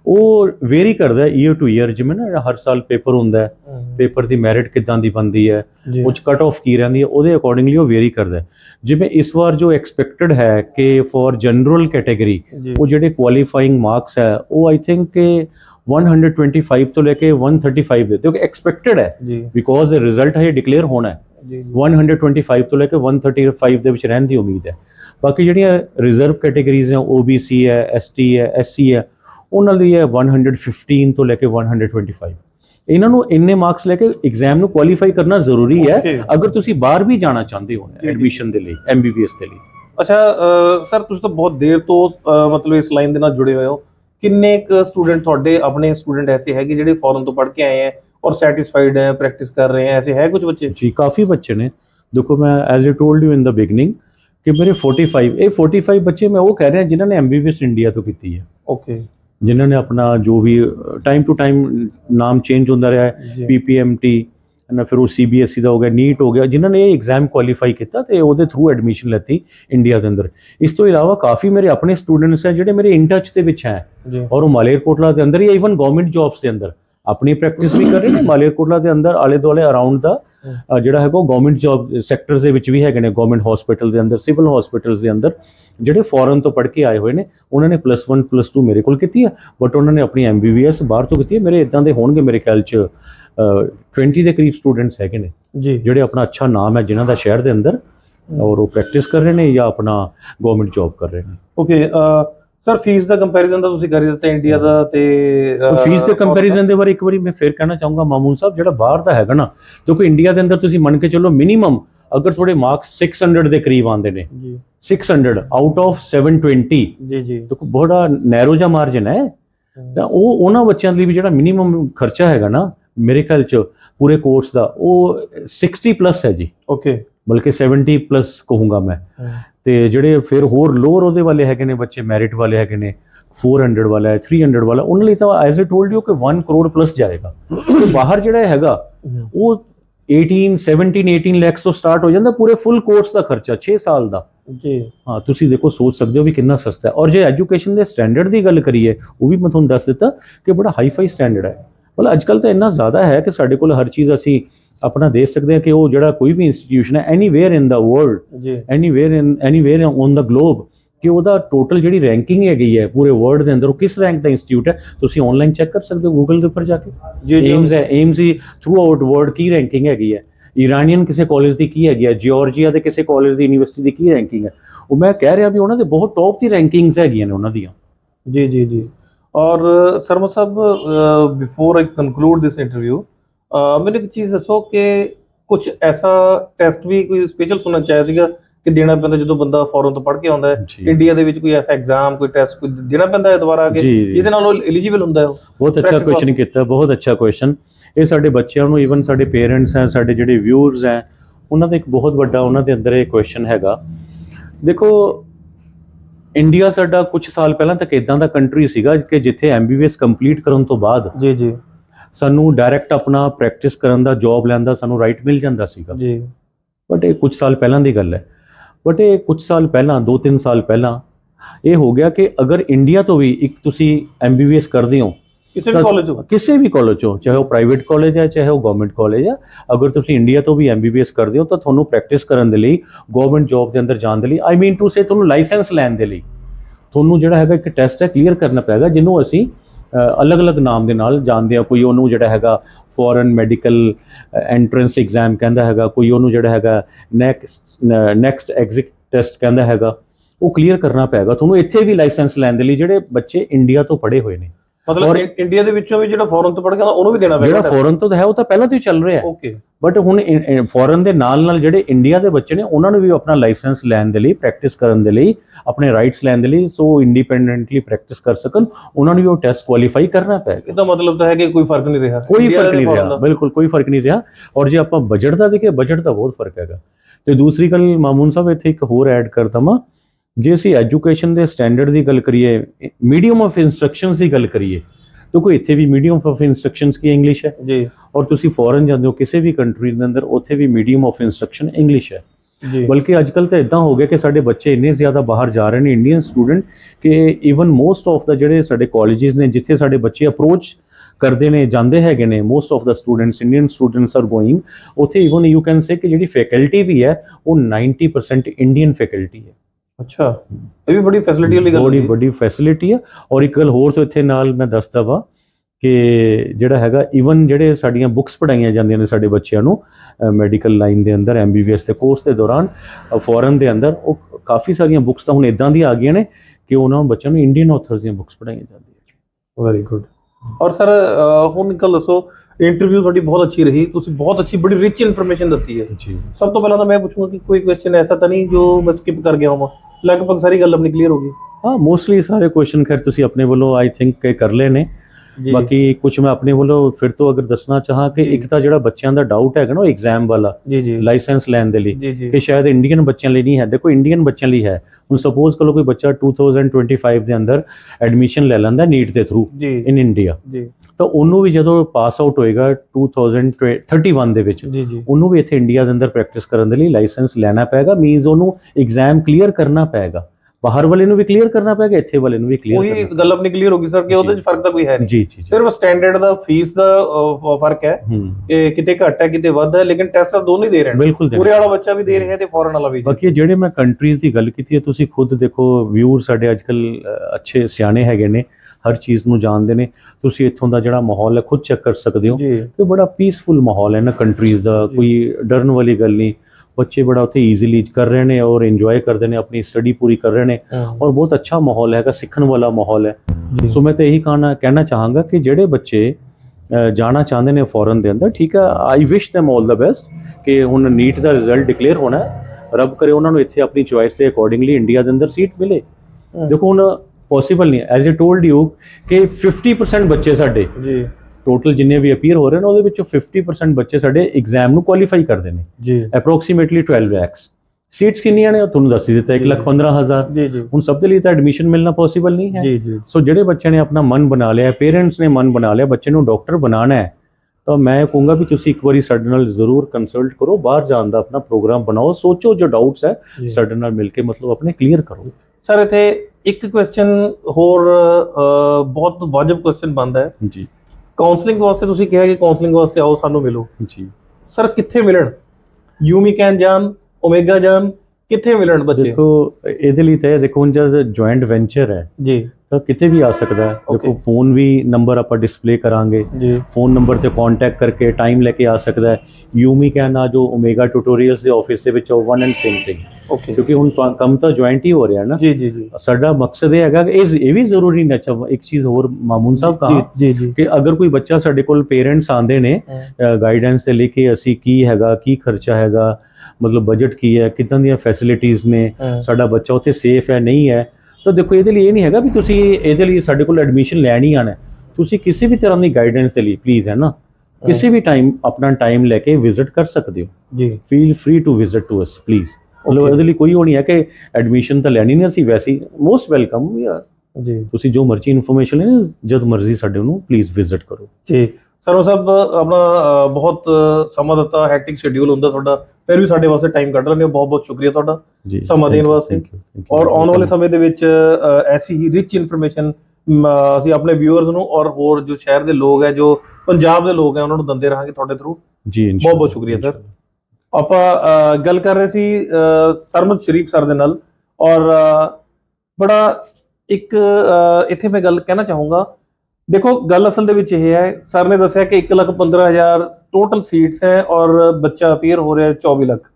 B: ਉਹ ਵੇਰੀ ਕਰਦਾ ਈਅਰ ਟੂ ਈਅਰ ਜਿਵੇਂ ਨਾ ਹਰ ਸਾਲ ਪੇਪਰ ਹੁੰਦਾ ਹੈ ਪੇਪਰ ਦੀ ਮੈਰਿਟ ਕਿੱਦਾਂ ਦੀ ਬਣਦੀ ਹੈ ਚ ਕਟ ਆਫ ਕੀ ਰਹਿੰਦੀ ਹੈ ਉਹਦੇ ਅਕੋਰਡਿੰਗਲੀ ਉਹ ਵੇਰੀ ਕਰਦਾ ਜਿਵੇਂ ਇਸ ਵਾਰ ਜੋ ਐਕਸਪੈਕਟਡ ਹੈ ਕਿ ਫॉर ਜਨਰਲ ਕੈਟਾਗਰੀ ਉਹ ਜਿਹੜੇ ਕੁਆਲੀਫਾਈਂਗ ਮਾਰਕਸ ਹੈ ਉਹ ਆਈ ਥਿੰਕ ਕਿ 125 ਤੋਂ ਲੈ ਕੇ 135 ਦੇ ਕਿਉਂਕਿ ਐਕਸਪੈਕਟਡ ਹੈ ਬਿਕੋਜ਼ ਰਿਜ਼ਲਟ ਹੈ ਡਿਕਲੇਅਰ ਹੋਣਾ ਹੈ।
A: ਜੀ
B: 125 ਤੋਂ ਲੈ ਕੇ 135 ਦੇ ਵਿੱਚ ਰਹਿਣ ਦੀ ਉਮੀਦ ਹੈ। ਬਾਕੀ ਜਿਹੜੀਆਂ ਰਿਜ਼ਰਵ ਕੈਟਾਗਰੀਜ਼ ਹੈ OBC ਹੈ ST ਹੈ SC ਹੈ ਉਹਨਾਂ ਲਈ ਹੈ 115 ਤੋਂ ਲੈ ਕੇ 125 ਇਹਨਾਂ ਨੂੰ ਇੰਨੇ ਮਾਰਕਸ ਲੈ ਕੇ ਐਗਜ਼ਾਮ ਨੂੰ ਕੁਆਲੀਫਾਈ ਕਰਨਾ ਜ਼ਰੂਰੀ ਹੈ. ਅਗਰ ਤੁਸੀਂ ਬਾਹਰ ਵੀ ਜਾਣਾ ਚਾਹੁੰਦੇ ਹੋ। ਐਡਮਿਸ਼ਨ ਦੇ ਲਈ MBBS ਦੇ ਲਈ।
A: ਅੱਛਾ ਸਰ ਤੁਸੀਂ ਤਾਂ ਬਹੁਤ ਦੇਰ ਤੋਂ ਮਤਲਬ ਇਸ ਲਾਈਨ ਦੇ ਨਾਲ ਜੁੜੇ ਹੋਏ ਹੋ। ਕਿੰਨੇ ਕੁ ਸਟੂਡੈਂਟ ਤੁਹਾਡੇ ਆਪਣੇ ਸਟੂਡੈਂਟ ਐਸੇ ਹੈਗੇ ਜਿਹੜੇ ਫੋਰਨ ਤੋਂ ਪੜ੍ਹ ਕੇ ਆਏ ਹੈ ਔਰ ਸੈਟੀਸਫਾਈਡ ਹੈ ਪ੍ਰੈਕਟਿਸ ਕਰ ਰਹੇ ਹੈ ਐਸੇ ਹੈ ਕੁਝ ਬੱਚੇ?
B: ਜੀ ਕਾਫੀ ਬੱਚੇ ਨੇ। ਦੇਖੋ ਮੈਂ as I told you in the beginning ਕਿ ਮੇਰੇ 45 ਇਹ 45 ਬੱਚੇ ਮੈਂ ਉਹ ਕਹਿ ਰਿਹਾ ਜਿਨ੍ਹਾਂ ਨੇ MBBS ਇੰਡੀਆ ਤੋਂ ਕੀਤੀ ਹੈ।
A: ਓਕੇ
B: ਜਿਨ੍ਹਾਂ ਨੇ ਆਪਣਾ ਜੋ ਵੀ ਟਾਈਮ ਟੂ ਟਾਈਮ ਨਾਮ ਚੇਂਜ ਹੁੰਦਾ ਰਿਹਾ ਹੈ ਪੀਪੀਐਮਟੀ ਨਾ ਫਿਰ ਉਹ ਸੀਬੀਐਸਈ ਦਾ ਹੋ ਗਿਆ ਨੀਟ ਹੋ ਗਿਆ ਜਿਨ੍ਹਾਂ ਨੇ ਇਹ ਐਗਜ਼ਾਮ ਕੁਆਲੀਫਾਈ ਕੀਤਾ ਤੇ ਉਹਦੇ ਥਰੂ ਐਡਮਿਸ਼ਨ ਲੈਤੀ ਇੰਡੀਆ ਦੇ ਅੰਦਰ। ਇਸ ਤੋਂ ਇਲਾਵਾ ਕਾਫੀ ਮੇਰੇ ਆਪਣੇ ਸਟੂਡੈਂਟਸ ਹੈ ਜਿਹੜੇ ਮੇਰੇ ਇਨ ਟੱਚ ਦੇ ਵਿੱਚ ਹੈ
A: ਜੀ।
B: ਔਰ ਉਹ ਮਾਲੇਰਕੋਟਲਾ ਦੇ ਅੰਦਰ ਹੀ ਇਵਨ ਗਵਰਨਮੈਂਟ ਜੌਬਸ ਦੇ ਅੰਦਰ ਆਪਣੀ ਪ੍ਰੈਕਟਿਸ ਵੀ ਕਰ ਰਹੇ ਨੇ ਮਾਲੇਰਕੋਟਲਾ ਦੇ ਅੰਦਰ ਆਲੇ ਦੁਆਲੇ ਅਰਾਊਂਡ ਦਾ ਜਿਹੜਾ ਹੈਗਾ ਗਵਰਨਮੈਂਟ ਜੌਬ ਸੈਕਟਰਸ ਦੇ ਵਿੱਚ ਵੀ ਹੈਗੇ ਨੇ ਗਵਰਨਮੈਂਟ ਹਸਪੀਟਲ ਦੇ ਅੰਦਰ ਸਿਵਲ ਹਸਪੀਟਲਸ ਦੇ ਅੰਦਰ ਜਿਹੜੇ ਫੋਰਨ ਤੋਂ ਪੜ੍ਹ ਕੇ ਆਏ ਹੋਏ ਨੇ ਉਹਨਾਂ ਨੇ ਪਲੱਸ 1 ਪਲੱਸ 2 ਮੇਰੇ ਕੋਲ ਕੀਤੀ ਹੈ ਬਟ ਉਹਨਾਂ ਨੇ ਆਪਣੀ ਐਮਬੀਬੀਐਸ ਬਾਹਰ ਤੋਂ ਕੀਤੀ ਹੈ ਮੇਰੇ ਇਦਾਂ ਦੇ ਹੋਣਗੇ ਮੇਰੇ ਖਿਆਲ ਚ 20 ਦੇ ਕਰੀਬ ਸਟੂਡੈਂਟਸ ਹੈਗੇ ਨੇ
A: ਜੀ।
B: ਜਿਹੜੇ ਆਪਣਾ ਅੱਛਾ ਨਾਮ ਹੈ ਜਿਨ੍ਹਾਂ ਦਾ ਸ਼ਹਿਰ ਦੇ ਅੰਦਰ ਔਰ ਉਹ ਪ੍ਰੈਕਟਿਸ ਕਰ ਰਹੇ ਨੇ ਜਾਂ ਆਪਣਾ ਗਵਰਨਮੈਂਟ ਜੌਬ ਕਰ ਰਹੇ ਨੇ।
A: ਓਕੇ ਸਰ ਫੀਸ ਦਾ ਕੰਪੈਰੀਜ਼ਨ ਤਾਂ ਤੁਸੀਂ ਕਰ ਦਿੱਤਾ ਇੰਡੀਆ ਦਾ ਤੇ
B: ਫੀਸ ਦਾ। ਕੰਪੈਰੀਜ਼ਨ ਦੇ ਬਾਰੇ ਇੱਕ ਵਾਰੀ ਮੈਂ ਫੇਰ ਕਹਿਣਾ ਚਾਹੂੰਗਾ ਮਾਮੂਨ ਸਾਹਿਬ ਜਿਹੜਾ ਬਾਹਰ ਦਾ ਹੈਗਾ ਨਾ ਦੇਖੋ ਇੰਡੀਆ ਦੇ ਅੰਦਰ ਤੁਸੀਂ ਮੰਨ ਕੇ ਚੱਲੋ ਮਿਨੀਮਮ ਅਗਰ ਤੁਹਾਡੇ ਮਾਰਕਸ 600 ਦੇ ਕਰੀਬ ਆਉਂਦੇ ਨੇ
A: ਜੀ।
B: 600 ਆਊਟ ਆਫ 720
A: ਜੀ ਜੀ।
B: ਦੇਖੋ ਬੜਾ ਨੈਰੋ ਜਿਹਾ ਮਾਰਜਨ ਹੈ। ਤਾਂ ਉਹ ਉਹਨਾਂ ਬੱਚਿਆਂ ਲਈ ਵੀ ਜਿਹੜਾ ਮਿਨੀਮਮ ਖਰਚਾ ਹੈਗਾ ਨਾ ਮੇਰੇ ਖਿਆਲ ਚ ਪੂਰੇ ਕੋਰਸ ਦਾ ਉਹ 60 ਪਲੱਸ ਹੈ ਜੀ।
A: ਓਕੇ
B: ਬਲਕਿ 70 ਪਲੱਸ ਕਹੂੰਗਾ ਮੈਂ। ਤੇ ਜਿਹੜੇ ਫਿਰ ਹੋਰ ਲੋਅਰ ਉਹਦੇ ਵਾਲੇ ਹੈਗੇ ਨੇ ਬੱਚੇ ਮੈਰਿਟ ਵਾਲੇ ਹੈਗੇ ਨੇ 400 ਵਾਲਾ ਹੈ 300 ਵਾਲਾ ਉਹਨਾਂ ਲਈ ਤਾਂ ਐਜ਼ ਅ ਟੋਲਡ ਯੂ ਕਿ 1 ਕਰੋੜ ਪਲੱਸ ਜਾਏਗਾ। ਬਾਹਰ ਜਿਹੜਾ ਹੈਗਾ ਉਹ 18 17 18 ਲੱਖ ਤੋਂ ਸਟਾਰਟ ਹੋ ਜਾਂਦਾ ਪੂਰੇ ਫੁੱਲ ਕੋਰਸ ਦਾ ਖਰਚਾ 6 ਸਾਲ ਦਾ।
A: ਜੀ।
B: ਹਾਂ ਤੁਸੀਂ ਦੇਖੋ ਸੋਚ ਸਕਦੇ ਹੋ ਵੀ ਕਿੰਨਾ ਸਸਤਾ ਹੈ। ਔਰ ਜੇ ਐਜੂਕੇਸ਼ਨ ਦੇ ਸਟੈਂਡਰਡ ਦੀ ਗੱਲ ਕਰੀਏ ਉਹ ਵੀ ਮੈਂ ਤੁਹਾਨੂੰ ਦੱਸ ਦਿੱਤਾ ਕਿ ਬੜਾ ਹਾਈ ਫਾਈ ਸਟੈਂਡਰਡ ਹੈ। ਮਤਲਬ ਅੱਜ ਕੱਲ ਤਾਂ ਇੰਨਾ ਜ਼ਿਆਦਾ ਹੈ ਕਿ ਸਾਡੇ ਕੋਲ ਹਰ ਚੀਜ਼ ਅਸੀਂ ਆਪਣਾ ਦੇਖ ਸਕਦੇ ਹਾਂ ਕਿ ਉਹ ਜਿਹੜਾ ਕੋਈ ਵੀ ਇੰਸਟੀਟਿਊਸ਼ਨ ਹੈ ਐਨੀਵੇਅਰ ਇਨ ਦਾ ਵਰਲਡ
A: ਜੀ।
B: Anywhere in anywhere on the globe ਕਿ ਉਹਦਾ ਟੋਟਲ ਜਿਹੜੀ ਰੈਂਕਿੰਗ ਹੈਗੀ ਹੈ ਪੂਰੇ ਵਰਲਡ ਦੇ ਅੰਦਰ ਉਹ ਕਿਸ ਰੈਂਕ ਦਾ ਇੰਸਟੀਚਿਊਟ ਹੈ ਤੁਸੀਂ ਆਨਲਾਈਨ ਚੈੱਕ ਕਰ ਸਕਦੇ ਹੋ ਗੂਗਲ ਦੇ ਉੱਪਰ ਜਾ ਕੇ।
A: ਜੀ ਜੀ।
B: ਏਮਸ ਹੈ ਏਮਸ ਦੀ ਥਰੂ ਆਊਟ ਵਰਲਡ ਕੀ ਰੈਂਕਿੰਗ ਹੈਗੀ ਹੈ? ਇਰਾਨੀਅਨ ਕਿਸੇ ਕਾਲਜ ਦੀ ਕੀ ਹੈਗੀ ਹੈ? ਜਿਓਰਜੀਆ ਦੇ ਕਿਸੇ ਕਾਲਜ ਦੀ ਯੂਨੀਵਰਸਿਟੀ ਦੀ ਕੀ ਰੈਂਕਿੰਗ ਹੈ? ਉਹ ਮੈਂ ਕਹਿ ਰਿਹਾ ਵੀ ਉਹਨਾਂ ਦੇ ਬਹੁਤ ਟੌਪ ਦੀ ਰੈਂਕਿੰਗਸ ਹੈਗੀਆਂ ਨੇ ਉਹਨਾਂ ਦੀਆਂ।
A: ਜੀ ਜੀ ਜੀ। ਔਰ Sharma sahib before I conclude this interview ਮੈਨੂੰ ਇੱਕ ਚੀਜ਼ ਦੱਸੋ ਕਿ ਕੁਝ ਐਸਾ ਟੈਸਟ ਵੀ ਕੋਈ ਸਪੈਸ਼ਲ ਸੁਣਨਾ ਚਾਹਿਆ ਸੀਗਾ ਕਿ ਦੇਣਾ ਪੈਂਦਾ ਜਦੋਂ ਬੰਦਾ ਫੋਰਨ ਤੋਂ ਪੜ੍ਹ ਕੇ ਆਉਂਦਾ ਹੈ?
B: ਜੀ।
A: ਇੰਡੀਆ ਦੇ ਵਿੱਚ ਕੋਈ ਐਸਾ ਐਗਜ਼ਾਮ ਕੋਈ ਟੈਸਟ ਕੋਈ ਦੇਣਾ ਪੈਂਦਾ ਹੈ ਦੁਬਾਰਾ ਆ ਕੇ?
B: ਜੀ, ਜੀ।
A: ਜਿਹਦੇ ਨਾਲ ਉਹ ਐਲੀਜੀਬਲ ਹੁੰਦਾ ਹੈ ਉਹ?
B: ਬਹੁਤ ਅੱਛਾ
A: Practice
B: ਕੁਐਸਚਨ ਕੀਤਾ ਬਹੁਤ ਅੱਛਾ ਕੁਐਸਚਨ ਇਹ ਸਾਡੇ ਬੱਚਿਆਂ ਨੂੰ ਇਵਨ ਸਾਡੇ ਪੇਰੈਂਟਸ ਹੈ ਸਾਡੇ ਜਿਹੜੇ ਵਿਊਅਰਸ ਹੈ ਉਹਨਾਂ ਦਾ ਇੱਕ ਬਹੁਤ ਵੱਡਾ ਉਹਨਾਂ ਦੇ ਅੰਦਰ ਇਹ ਕੁਐਸਚਨ ਹੈਗਾ। ਦੇਖੋ ਇੰਡੀਆ ਸਾਡਾ ਕੁਝ ਸਾਲ ਪਹਿਲਾਂ ਤੱਕ ਇਦਾਂ ਦਾ ਕੰਟਰੀ ਸੀਗਾ ਕਿ ਜਿੱਥੇ ਐਮਬੀਬੀਐਸ ਕੰਪਲੀਟ ਕਰਨ ਤੋਂ ਬਾਅਦ
A: ਜੀ ਜੀ।
B: ਸਾਨੂੰ ਡਾਇਰੈਕਟ ਆਪਣਾ ਪ੍ਰੈਕਟਿਸ ਕਰਨ ਦਾ ਜੌਬ ਲੈਣ ਦਾ ਸਾਨੂੰ ਰਾਈਟ ਮਿਲ ਜਾਂਦਾ ਸੀਗਾ।
A: ਜੀ।
B: ਬਟ ਇਹ ਕੁਝ ਸਾਲ ਪਹਿਲਾਂ ਦੀ ਗੱਲ ਹੈ। ਬਟ ਇਹ ਕੁਝ ਸਾਲ ਪਹਿਲਾਂ 2-3 ਸਾਲ ਪਹਿਲਾਂ ਇਹ ਹੋ ਗਿਆ ਕਿ ਅਗਰ ਇੰਡੀਆ ਤੋਂ ਵੀ ਇੱਕ ਤੁਸੀਂ ਐਮਬੀਬੀਐਸ ਕਰਦੇ ਹੋ
A: ਕਿਸੇ ਵੀ
B: ਤਾਂ
A: ਕਾਲਜ ਤੋਂ।
B: ਕਿਸੇ ਵੀ ਕਾਲਜ ਚੋਂ ਚਾਹੇ ਉਹ ਪ੍ਰਾਈਵੇਟ ਕਾਲਜ ਹੈ ਚਾਹੇ ਉਹ ਗਵਰਨਮੈਂਟ ਕਾਲਜ ਹੈ ਅਗਰ ਤੁਸੀਂ ਇੰਡੀਆ ਤੋਂ ਵੀ ਐਮਬੀਬੀਐਸ ਕਰਦੇ ਹੋ ਤਾਂ ਤੁਹਾਨੂੰ ਪ੍ਰੈਕਟਿਸ ਕਰਨ ਦੇ ਲਈ ਗਵਰਨਮੈਂਟ ਜੌਬ ਦੇ ਅੰਦਰ ਜਾਣ ਦੇ ਲਈ ਆਈ ਮੀਨ ਟੂ ਸੇ ਤੁਹਾਨੂੰ ਲਾਇਸੈਂਸ ਲੈਣ ਦੇ ਲਈ ਤੁਹਾਨੂੰ ਜਿਹੜਾ ਹੈਗਾ ਇੱਕ ਟੈਸਟ ਹੈ ਕਲੀਅਰ ਕਰਨਾ ਪਏਗਾ ਜਿਹਨੂੰ ਅਸੀਂ ਅਲੱਗ-ਅਲੱਗ ਨਾਮ ਦੇ ਨਾਲ ਜਾਣਦੇ ਆ ਕੋਈ ਉਹਨੂੰ ਜਿਹੜਾ ਹੈਗਾ ਫੋਰਨ ਮੈਡੀਕਲ ਐਂਟਰੈਂਸ ਐਗਜ਼ਾਮ ਕਹਿੰਦਾ ਹੈਗਾ ਕੋਈ ਉਹਨੂੰ ਜਿਹੜਾ ਹੈਗਾ ਨੈਕਸਟ ਨੈਕਸਟ ਐਗਜ਼ਿਟ ਟੈਸਟ ਕਹਿੰਦਾ ਹੈਗਾ ਉਹ ਕਲੀਅਰ ਕਰਨਾ ਪਏਗਾ। ਤੁਹਾਨੂੰ ਇੱਥੇ ਵੀ ਲਾਇਸੈਂਸ ਲੈਣ ਦੇ ਲਈ ਜਿਹੜੇ ਬੱਚੇ ਇੰਡੀਆ ਤੋਂ ਪੜ੍ਹੇ ਹੋਏ ਨੇ।
A: ਮਤਲਬ ਇੰਡੀਆ ਦੇ ਵਿੱਚੋਂ ਵੀ ਜਿਹੜਾ ਫੋਰਨ ਤੋਂ ਕੇ ਆਉਂਦਾ ਉਹਨੂੰ ਵੀ ਦੇਣਾ
B: ਜਿਹੜਾ
A: ਪੈਂਦਾ
B: ਫੋਰਨ ਤੋਂ ਹੈ ਉਹ ਤਾਂ ਪਹਿਲਾਂ ਤੋਂ ਹੀ ਚੱਲ ਰਿਹਾ ਹੈ।
A: ਓਕੇ
B: ਬਟ ਹੁਣ ਫੋਰਨ ਦੇ ਨਾਲ ਨਾਲ ਜਿਹੜੇ ਇੰਡੀਆ ਦੇ ਬੱਚੇ ਨੇ ਉਹਨਾਂ ਨੂੰ ਵੀ ਆਪਣਾ ਲਾਇਸੈਂਸ ਲੈਣ ਦੇ ਲਈ ਪ੍ਰੈਕਟਿਸ ਕਰਨ ਦੇ ਲਈ ਆਪਣੇ ਰਾਈਟਸ ਲੈਣ ਦੇ ਲਈ ਸੋ ਇੰਡੀਪੈਂਡੈਂਟਲੀ ਪ੍ਰੈਕਟਿਸ ਕਰ ਸਕਣ ਉਹਨਾਂ ਨੂੰ ਵੀ ਉਹ ਟੈਸਟ ਕੁਆਲੀਫਾਈ ਕਰਨਾ ਪਏਗਾ
A: ਇਹਦਾ ਮਤਲਬ ਤਾਂ ਹੈ ਕਿ ਕੋਈ ਫ਼ਰਕ ਨਹੀਂ ਰਿਹਾ।
B: ਕੋਈ ਫ਼ਰਕ ਨਹੀਂ ਰਿਹਾ। ਬਿਲਕੁਲ ਕੋਈ ਫ਼ਰਕ ਨਹੀਂ ਰਿਹਾ। ਔਰ ਜੇ ਆਪਾਂ ਬਜਟ ਦਾ ਦੇਖੀਏ ਬਜਟ ਦਾ ਬਹੁਤ ਫ਼ਰਕ ਹੈਗਾ। ਤੇ ਦੂਸਰੀ ਗੱਲ ਮਾਮੂਨ ਸਾਹਿਬ ਇੱਥੇ ਇੱਕ ਹੋਰ ਐਡ ਕਰ ਦਵਾਂ ਜੇ ਅਸੀਂ ਐਜੂਕੇਸ਼ਨ ਦੇ ਸਟੈਂਡਰਡ ਦੀ ਗੱਲ ਕਰੀਏ ਮੀਡੀਅਮ ਆਫ ਇਨਸਟਰਕਸ਼ਨਸ ਦੀ ਗੱਲ ਕਰੀਏ ਤਾਂ ਕੋਈ ਇੱਥੇ ਵੀ ਮੀਡੀਅਮ ਆਫ ਇਨਸਟਰਕਸ਼ਨਸ ਕੀ ਇੰਗਲਿਸ਼ ਹੈ?
A: ਜੀ।
B: ਔਰ ਤੁਸੀਂ ਫੋਰਨ ਜਾਂਦੇ ਹੋ ਕਿਸੇ ਵੀ ਕੰਟਰੀ ਦੇ ਅੰਦਰ ਉੱਥੇ ਵੀ ਮੀਡੀਅਮ ਆਫ ਇਨਸਟਰਕਸ਼ਨ ਇੰਗਲਿਸ਼ ਹੈ।
A: ਜੀ।
B: ਬਲਕਿ ਅੱਜਕੱਲ ਤਾਂ ਇਦਾਂ ਹੋ ਗਿਆ ਕਿ ਸਾਡੇ ਬੱਚੇ ਇੰਨੇ ਜ਼ਿਆਦਾ ਬਾਹਰ ਜਾ ਰਹੇ ਨੇ ਇੰਡੀਅਨ ਸਟੂਡੈਂਟ ਕਿ ਇਵਨ ਮੋਸਟ ਆਫ ਦਾ ਜਿਹੜੇ ਸਾਡੇ ਕਾਲਜਸ ਨੇ ਜਿੱਥੇ ਸਾਡੇ ਬੱਚੇ ਅਪਰੋਚ ਕਰਦੇ ਨੇ ਜਾਂਦੇ ਹੈਗੇ ਨੇ most of the students Indian students are going ਉੱਥੇ ਇਵਨ ਯੂ ਕੈਨ ਸੇ ਕਿ ਜਿਹੜੀ ਫੈਕਲਟੀ ਵੀ ਹੈ ਉਹ 90% ਇੰਡੀਅਨ ਫੈਕਲਟੀ ਹੈ।
A: ਅੱਛਾ ਇਹ ਵੀ ਬੜੀ ਫੈਸਿਲਿਟੀ ਵਾਲੀ ਗੱਲ
B: ਬੜੀ
A: ਹੈ।
B: ਵੱਡੀ ਫੈਸਿਲਿਟੀ ਹੈ ਔਰ ਇੱਕ ਗੱਲ ਹੋਰ ਤੋਂ ਇੱਥੇ ਨਾਲ ਮੈਂ ਦੱਸਦਾ ਵਾ ਕਿ ਜਿਹੜਾ ਹੈਗਾ ਇਵਨ ਜਿਹੜੇ ਸਾਡੀਆਂ ਬੁੱਕਸ ਪੜਾਈਆਂ ਜਾਂਦੀਆਂ ਨੇ ਸਾਡੇ ਬੱਚਿਆਂ ਨੂੰ ਮੈਡੀਕਲ ਲਾਈਨ ਦੇ ਅੰਦਰ ਐਮਬੀਬੀਐਸ ਦੇ ਕੋਰਸ ਦੇ ਦੌਰਾਨ ਫੋਰਨ ਦੇ ਅੰਦਰ ਉਹ ਕਾਫੀ ਸਾਰੀਆਂ ਬੁੱਕਸ ਤਾਂ ਹੁਣ ਇਦਾਂ ਦੀਆਂ ਆ ਗਈਆਂ ਨੇ ਕਿ ਉਹਨਾਂ ਬੱਚਿਆਂ ਨੂੰ ਇੰਡੀਅਨ ਆਥਰਸ ਦੀਆਂ ਬੁੱਕਸ ਪੜਾਈਆਂ ਜਾਂਦੀਆਂ
A: ਵੈਰੀ ਗੁੱਡ ਔਰ ਸਰ ਹੁਣ ਇੱਕ ਗੱਲ ਦੱਸੋ ਇੰਟਰਵਿਊ ਤੁਹਾਡੀ ਬਹੁਤ ਅੱਛੀ ਰਹੀ ਤੁਸੀਂ ਬਹੁਤ ਅੱਛੀ ਬੜੀ ਰਿਚ ਇਨਫੋਰਮੇਸ਼ਨ ਦਿੱਤੀ ਹੈ।
B: ਜੀ।
A: ਸਭ ਤੋਂ ਪਹਿਲਾਂ ਤਾਂ ਮੈਂ ਪੁੱਛੂੰਗਾ ਕਿ ਕੋਈ ਕੁਐਸਚਨ ਐਸਾ ਤਾਂ ਨਹੀਂ ਜੋ ਮੈਂ ਸਕਿਪ ਕਰ ਗਿਆ ਹਾਂ ਲਗਭਗ ਸਾਰੀ ਗੱਲ ਆਪਣੀ ਕਲੀਅਰ ਹੋ ਗਈ।
B: ਹਾਂ ਮੋਸਟਲੀ ਸਾਰੇ ਕੁਐਸਚਨ ਖੈਰ ਤੁਸੀਂ ਆਪਣੇ ਵੱਲੋਂ ਆਈ ਥਿੰਕ ਕਰ ਲਏ ਨੇ। ਬਾਕੀ ਕੁਝ ਮੈਂ ਆਪਣੇ ਵੱਲੋਂ ਫਿਰ ਤੋਂ ਅਗਰ ਦੱਸਣਾ ਚਾਹਾਂ ਕਿ ਇੱਕ ਤਾਂ ਜਿਹੜਾ ਬੱਚਿਆਂ ਦਾ ਡਾਊਟ ਹੈਗਾ ਨਾ ਉਹ ਐਗਜ਼ਾਮ ਵਾਲਾ ਲਾਇਸੈਂਸ ਲੈਣ ਦੇ ਲਈ ਕਿ ਸ਼ਾਇਦ ਇੰਡੀਅਨ ਬੱਚਿਆਂ ਲਈ ਨਹੀਂ ਹੈ। ਦੇਖੋ ਇੰਡੀਅਨ ਬੱਚਿਆਂ ਲਈ ਹੈ। ਹੁਣ ਸਪੋਜ਼ ਕਰੋ ਕੋਈ ਬੱਚਾ 2025 ਦੇ ਅੰਦਰ ਐਡਮਿਸ਼ਨ ਲੈ ਲੈਂਦਾ ਨੀਟ ਦੇ ਥਰੂ ਇਨ ਇੰਡੀਆ
A: ਜੀ।
B: ਤਾਂ ਉਹਨੂੰ ਵੀ ਜਦੋਂ ਪਾਸ ਆਊਟ ਹੋਏਗਾ 2031 ਦੇ ਵਿੱਚ ਉਹਨੂੰ ਵੀ ਇੱਥੇ ਇੰਡੀਆ ਦੇ ਅੰਦਰ ਪ੍ਰੈਕਟਿਸ ਕਰਨ ਦੇ ਲਈ ਲਾਇਸੈਂਸ ਲੈਣਾ ਪਏਗਾ। ਮੀਨਸ ਉਹਨੂੰ ਐਗਜ਼ਾਮ ਕਲੀਅਰ ਕਰਨਾ ਪਏਗਾ। ਬਾਹਰ ਵਾਲੇ ਨੂੰ ਵੀ ਕਲੀਅਰ ਕਰਨਾ ਪਏਗਾ ਇੱਥੇ ਵਾਲੇ ਨੂੰ ਵੀ ਕਲੀਅਰ
A: ਉਹੀ ਗੱਲ ਆਪਣੀ ਕਲੀਅਰ ਹੋ ਗਈ ਸਰ ਕਿ ਉਹਦੇ 'ਚ ਫ਼ਰਕ ਤਾਂ ਕੋਈ ਹੈ ਨਹੀਂ।
B: ਜੀ ਜੀ ਜੀ।
A: ਸਿਰਫ ਸਟੈਂਡਰਡ ਦਾ ਫੀਸ ਦਾ ਫ਼ਰਕ ਹੈ ਕਿ ਕਿਤੇ ਘੱਟ ਹੈ ਕਿਤੇ ਵੱਧ ਹੈ ਲੇਕਿਨ ਟੈਸਟ ਦੋਨੋਂ ਹੀ ਦੇ ਰਹੇ ਨੇ। ਪੂਰੇ ਵਾਲਾ ਬੱਚਾ ਵੀ ਦੇ ਰਿਹਾ ਤੇ ਫੋਰਨ ਵਾਲਾ ਵੀ
B: ਬਾਕੀ ਜਿਹੜੇ ਮੈਂ ਕੰਟਰੀਜ਼ ਦੀ ਗੱਲ ਕੀਤੀ ਹੈ ਤੁਸੀਂ ਖੁਦ ਦੇਖੋ ਵਿਊਰ ਸਾਡੇ ਅੱਜਕੱਲ ਅੱਛੇ ਸਿਆਣੇ ਹੈਗੇ ਨੇ ਹਰ ਚੀਜ਼ ਨੂੰ ਜਾਣਦੇ ਨੇ। ਤੁਸੀਂ ਇੱਥੋਂ ਦਾ ਜਿਹੜਾ ਮਾਹੌਲ ਹੈ ਖੁਦ ਚੈੱਕ ਕਰ ਸਕਦੇ ਹੋ ਕਿ ਬੜਾ ਪੀਸਫੁਲ ਮਾਹੌਲ ਹੈ ਨਾ ਕੰਟਰੀਜ਼ ਦਾ। ਕੋਈ ਡਰਨ ਵਾਲੀ ਗੱਲ ਨਹੀਂ। ਬੱਚੇ ਬੜਾ ਉੱਥੇ ਈਜ਼ੀਲੀ ਕਰ ਰਹੇ ਨੇ ਔਰ ਇੰਜੋਏ ਕਰਦੇ ਨੇ ਆਪਣੀ ਸਟੱਡੀ ਪੂਰੀ ਕਰ ਰਹੇ ਨੇ ਔਰ ਬਹੁਤ ਅੱਛਾ ਮਾਹੌਲ ਹੈਗਾ ਸਿੱਖਣ ਵਾਲਾ ਮਾਹੌਲ ਹੈ। ਸੋ ਮੈਂ ਤਾਂ ਇਹੀ ਕਹਿਣਾ ਕਹਿਣਾ ਚਾਹਾਂਗਾ ਕਿ ਜਿਹੜੇ ਬੱਚੇ ਜਾਣਾ ਚਾਹੁੰਦੇ ਨੇ ਫੋਰਨ ਦੇ ਅੰਦਰ ਠੀਕ ਹੈ ਆਈ ਵਿਸ਼ them all the best ਕਿ ਹੁਣ ਨੀਟ ਦਾ ਰਿਜ਼ਲਟ ਡਿਕਲੇਅਰ ਹੋਣਾ ਰੱਬ ਕਰੇ ਉਹਨਾਂ ਨੂੰ ਇੱਥੇ ਆਪਣੀ ਚੁਆਇਸ ਦੇ ਅਕੋਰਡਿੰਗਲੀ ਇੰਡੀਆ ਦੇ ਅੰਦਰ ਸੀਟ ਮਿਲੇ। ਦੇਖੋ ਹੁਣ ਪੋਸੀਬਲ ਨਹੀਂ ਐਜ਼ ਅ ਟੋਲਡ ਯੂ ਕਿ 50% ਬੱਚੇ ਸਾਡੇ
A: ਜੀ।
B: ਟੋਟਲ ਜਿੰਨੇ ਵੀ ਅਪੀਅਰ ਹੋ ਰਹੇ ਨੇ ਉਹਦੇ ਵਿੱਚੋਂ 50% ਬੱਚੇ ਸਾਡੇ ਐਗਜ਼ਾਮ ਨੂੰ ਕੁਆਲੀਫਾਈ ਕਰਦੇ ਨੇ।
A: ਜੀ।
B: ਅਪਰੋਕਸੀਮੇਟਲੀ 12 ਲੈਕਸ ਸੀਟਸ ਕਿੰਨੀਆਂ ਨੇ? ਉਹ ਤੁਹਾਨੂੰ ਦੱਸ ਹੀ ਦਿੱਤਾ 1 ਲੱਖ 15000
A: ਜੀ ਜੀ।
B: ਹੁਣ ਸਭ ਦੇ ਲਈ ਤਾਂ ਐਡਮਿਸ਼ਨ ਮਿਲਣਾ ਪੋਸੀਬਲ ਨਹੀਂ ਹੈ।
A: ਜੀ ਜੀ।
B: ਸੋ ਜਿਹੜੇ ਬੱਚਿਆਂ ਨੇ ਆਪਣਾ ਮਨ ਬਣਾ ਲਿਆ ਪੇਰੈਂਟਸ ਨੇ ਮਨ ਬਣਾ ਲਿਆ ਬੱਚੇ ਨੂੰ ਡਾਕਟਰ ਬਣਾਉਣਾ ਹੈ ਤਾਂ ਮੈਂ ਕਹੂੰਗਾ ਵੀ ਤੁਸੀਂ ਇੱਕ ਵਾਰੀ ਸਾਡੇ ਨਾਲ ਜ਼ਰੂਰ ਕੰਸਲਟ ਕਰੋ ਬਾਹਰ ਜਾਣ ਦਾ ਆਪਣਾ ਪ੍ਰੋਗਰਾਮ ਬਣਾਓ ਸੋਚੋ ਜੋ ਡਾਊਟਸ ਹੈ। ਸਾਡੇ ਨਾਲ ਮਿਲ ਕੇ ਮਤਲਬ ਆਪਣੇ ਕਲੀਅਰ ਕਰੋ।
A: ਸਰ ਇੱਥੇ ਇੱਕ ਕੁਐਸਚਨ ਹੋਰ ਬਹੁਤ ਵਾਜਬ ਕੁਐਸਚਨ ਬਣਦਾ ਹੈ।
B: ਜੀ।
A: ਕਾਉਂਸਲਿੰਗ ਵਾਸਤੇ ਤੁਸੀਂ ਕਿਹਾ ਕਿ ਕਾਉਂਸਲਿੰਗ ਵਾਸਤੇ ਆਓ ਸਾਨੂੰ ਮਿਲੋ।
B: ਜੀ।
A: ਸਰ ਕਿੱਥੇ ਮਿਲਣ? ਯੂਮੀ ਕੈਨ ਜਾਣ ਓਮੇਗਾ ਜਾਣ ਕਿੱਥੇ ਮਿਲਣ ਬੱਚੇ?
B: ਦੇਖੋ ਇਹਦੇ ਲਈ ਤਾਂ ਇਹ ਦੇਖੋ ਹੁਣ ਜਦ ਜੁਆਇੰਟ ਵੈਂਚਰ ਹੈ
A: ਜੀ।
B: ਤਾਂ ਕਿਤੇ ਵੀ ਆ ਸਕਦਾ ਹੈ। ਦੇਖੋ. ਫੋਨ ਵੀ ਨੰਬਰ ਆਪਾਂ ਡਿਸਪਲੇ ਕਰਾਂਗੇ। ਫੋਨ ਨੰਬਰ ਤੇ ਕੰਟੈਕਟ ਕਰਕੇ ਟਾਈਮ ਲੈ ਕੇ ਆ ਸਕਦਾ ਹੈ। ਯੂਮੀ ਆ ਜੋ ਓਮੇਗਾ ਟਿਊਟੋਰੀਅਲਸ ਦੇ ਆਫਿਸ ਦੇ ਵਿੱਚ one and same thing
A: okay
B: ਕਿਉਂਕਿ ਹੁਣ ਕੰਮ ਤਾਂ ਜੁਆਇੰਟ ਹੀ ਹੋ ਰਿਹਾ ਨਾ।
A: ਜੀ ਜੀ ਜੀ।
B: ਸਾਡਾ ਮਕਸਦ ਇਹ ਹੈਗਾ ਕਿ ਇਹ ਇਹ ਵੀ ਜ਼ਰੂਰੀ ਨਹੀਂ ਅੱਛਾ ਇੱਕ ਚੀਜ਼ ਹੋਰ ਮਾਮੂਨ ਸਾਹਿਬ ਕਹਾ?
A: ਜੀ ਜੀ
B: ਕਿ ਅਗਰ ਕੋਈ ਬੱਚਾ ਸਾਡੇ ਕੋਲ ਪੇਰੈਂਟਸ ਆਂਦੇ ਨੇ ਗਾਈਡੈਂਸ ਤੇ ਲੈ ਕੇ ਅਸੀਂ ਕੀ ਹੈਗਾ ਕੀ ਖਰਚਾ ਹੈਗਾ ਮਤਲਬ ਬਜਟ ਕੀ ਹੈ ਕਿਦਾਂ ਦੀਆਂ ਫੈਸਿਲਿਟੀਆਂ ਨੇ ਸਾਡਾ ਬੱਚਾ ਉੱਥੇ ਸੇਫ ਹੈ ਨਹੀਂ ਹੈ ਤਾਂ ਦੇਖੋ ਇਹਦੇ ਲਈ ਇਹ ਨਹੀਂ ਹੈਗਾ ਵੀ ਤੁਸੀਂ ਇਹਦੇ ਲਈ ਸਾਡੇ ਕੋਲ ਐਡਮਿਸ਼ਨ ਲੈਣ ਹੀ ਆਣਾ। ਤੁਸੀਂ ਕਿਸੇ ਵੀ ਤਰ੍ਹਾਂ ਦੀ ਗਾਈਡੈਂਸ ਦੇ ਲਈ ਪਲੀਜ਼ ਹੈ ਨਾ ਕਿਸੇ ਵੀ ਟਾਈਮ ਆਪਣਾ ਟਾਈਮ ਲੈ ਕੇ ਵਿਜ਼ਿਟ ਕਰ ਸਕਦੇ ਹੋ।
A: ਜੀ।
B: Feel free to visit to us please ਮਤਲਬ. ਇਹਦੇ ਲਈ ਕੋਈ ਨਹੀਂ ਹੈ ਕਿ ਐਡਮਿਸ਼ਨ ਤਾਂ ਲੈਣੀ ਨਹੀਂ ਅਸੀਂ ਵੈਸੇ ਮੋਸਟ ਵੈਲਕਮ
A: ਜੀ।
B: ਤੁਸੀਂ ਜੋ ਮਰਜ਼ੀ ਇਨਫੋਰਮੇਸ਼ਨ ਲੈਣੀ ਜਦ ਮਰਜ਼ੀ ਸਾਡੇ ਨੂੰ ਪਲੀਜ਼ ਵਿਜ਼ਿਟ ਕਰੋ।
A: ਜੀ। ਸਰਵ ਸਾਹਿਬ ਆਪਣਾ ਬਹੁਤ ਸਮਾਂ ਦਿੱਤਾ ਹੈਕਟਿਕ ਸ਼ਡਿਊਲ ਹੁੰਦਾ ਤੁਹਾਡਾ ਫਿਰ ਵੀ ਸਾਡੇ ਵਾਸਤੇ ਟਾਈਮ ਕੱਢ ਰਹੇ ਹੋ ਬਹੁਤ ਬਹੁਤ ਸ਼ੁਕਰੀਆ ਤੁਹਾਡਾ ਸਮਾਂ ਦੇਣ ਵਾਸਤੇ। ਔਰ ਆਉਣ ਵਾਲੇ ਸਮੇਂ ਦੇ ਵਿੱਚ ਐਸੀ ਹੀ ਰਿਚ ਇਨਫੋਰਮੇਸ਼ਨ ਅਸੀਂ ਆਪਣੇ ਵਿਊਅਰਸ ਨੂੰ ਔਰ ਹੋਰ ਜੋ ਸ਼ਹਿਰ ਦੇ ਲੋਕ ਹੈ ਜੋ ਪੰਜਾਬ ਦੇ ਲੋਕ ਹੈ ਉਹਨਾਂ ਨੂੰ ਦਿੰਦੇ ਰਹਾਂਗੇ ਤੁਹਾਡੇ ਥਰੂ
B: ਜੀ
A: ਬਹੁਤ ਬਹੁਤ ਸ਼ੁਕਰੀਆ ਸਰ। ਆਪਾਂ ਗੱਲ ਕਰ ਰਹੇ ਸੀ ਅ, ਸਰਮਦ ਸ਼ਰੀਫ ਸਰ ਦੇ ਨਾਲ ਔਰ ਬੜਾ ਇੱਕ ਇੱਥੇ ਮੈਂ ਗੱਲ ਕਹਿਣਾ ਚਾਹੂੰਗਾ ਦੇਖੋ ਗੱਲ ਅਸਲ ਦੇ ਵਿੱਚ ਇਹ ਹੈ ਸਰ ਨੇ ਦੱਸਿਆ ਕਿ 1,15,000 ਟੋਟਲ ਸੀਟਸ ਹੈ ਔਰ ਬੱਚਾ ਅਪੀਅਰ ਹੋ ਰਿਹਾ ਹੈ 24 ਲੱਖ।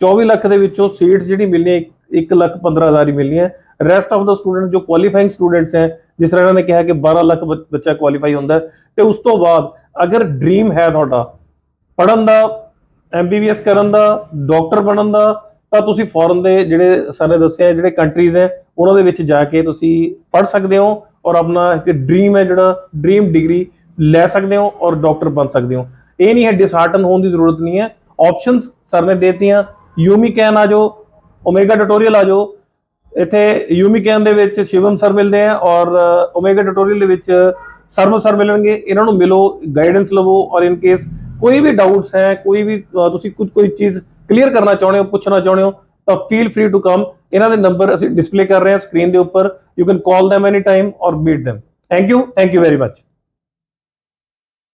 A: 24 ਲੱਖ ਦੇ ਵਿੱਚੋਂ ਸੀਟਸ ਜਿਹੜੀ ਮਿਲਣੀ ਹੈ 1,15,000 ਹੀ ਮਿਲਣੀ ਹੈ ਰੈਸਟ ਆਫ ਦਾ ਸਟੂਡੈਂਟ ਜੋ ਕੁਆਲੀਫਾਈਂਗ ਸਟੂਡੈਂਟਸ ਹੈ ਜਿਸ ਤਰ੍ਹਾਂ ਇਹਨਾਂ ਨੇ ਕਿਹਾ ਕਿ 12 ਲੱਖ ਬੱਚ- ਬੱਚਾ ਕੁਆਲੀਫਾਈ ਹੁੰਦਾ ਹੈ। ਤੇ ਉਸ ਤੋਂ ਬਾਅਦ ਅਗਰ ਡ੍ਰੀਮ ਹੈ ਤੁਹਾਡਾ ਪੜਨ ਦਾ ਐਮਬੀਬੀਐਸ ਕਰਨ ਦਾ ਡਾਕਟਰ ਬਣਨ ਦਾ ਤਾਂ ਤੁਸੀਂ ਫੋਰਨ ਦੇ ਜਿਹੜੇ ਸਾਰੇ ਦੱਸਿਆ ਜਿਹੜੇ ਕੰਟਰੀਜ਼ ਹੈ ਉਹਨਾਂ ਦੇ ਵਿੱਚ ਜਾ ਕੇ ਤੁਸੀਂ ਪੜ ਸਕਦੇ ਹੋ। ਔਰ ਆਪਣਾ ਇੱਕ ਡ੍ਰੀਮ ਹੈ ਜਿਹੜਾ ਡ੍ਰੀਮ ਡਿਗਰੀ ਲੈ ਸਕਦੇ ਹੋ ਔਰ ਡਾਕਟਰ ਬਣ ਸਕਦੇ ਹੋ। ਇਹ ਨਹੀਂ ਹੈ ਡਿਸਹਾਰਟਨ ਹੋਣ ਦੀ ਜ਼ਰੂਰਤ ਨਹੀਂ ਹੈ। ਆਪਸ਼ਨਸ ਸਰ ਨੇ ਦੇਤੀਆਂ ਯੂਮੀ ਕੈਨ ਆ ਜਾਓ ਓਮੇਗਾ ਟਿਊਟੋਰੀਅਲ ਆ ਜਾਓ। ਇੱਥੇ ਯੂਮੀ ਕੈਨ ਦੇ ਵਿੱਚ ਸ਼ਿਵਮ ਸਰ ਮਿਲਦੇ ਆ ਔਰ ਓਮੇਗਾ ਟਿਊਟੋਰੀਅਲ ਦੇ ਵਿੱਚ ਸਰਵ ਸਰ ਮਿਲਣਗੇ। ਇਹਨਾਂ ਨੂੰ ਮਿਲੋ ਗਾਈਡੈਂਸ ਲਵੋ ਔਰ ਇਨ ਕੇਸ ਕੋਈ ਵੀ ਡਾਊਟਸ ਹੈ, ਕੋਈ ਵੀ ਤੁਸੀਂ ਕੁਝ, ਕੋਈ ਚੀਜ਼ ਕਲੀਅਰ ਕਰਨਾ ਚਾਹੁੰਦੇ ਹੋ, ਪੁੱਛਣਾ ਚਾਹੁੰਦੇ ਹੋ, ਤਾਂ ਫੀਲ ਫ੍ਰੀ ਟੂ ਕਮ ਇਹਨਾਂ ਦੇ ਨੰਬਰ ਅਸੀਂ ਡਿਸਪਲੇ ਕਰ ਰਹੇ ਹਾਂ ਸਕਰੀਨ ਦੇ ਉੱਪਰ। You can call them anytime or meet them. Thank you. Thank you very much.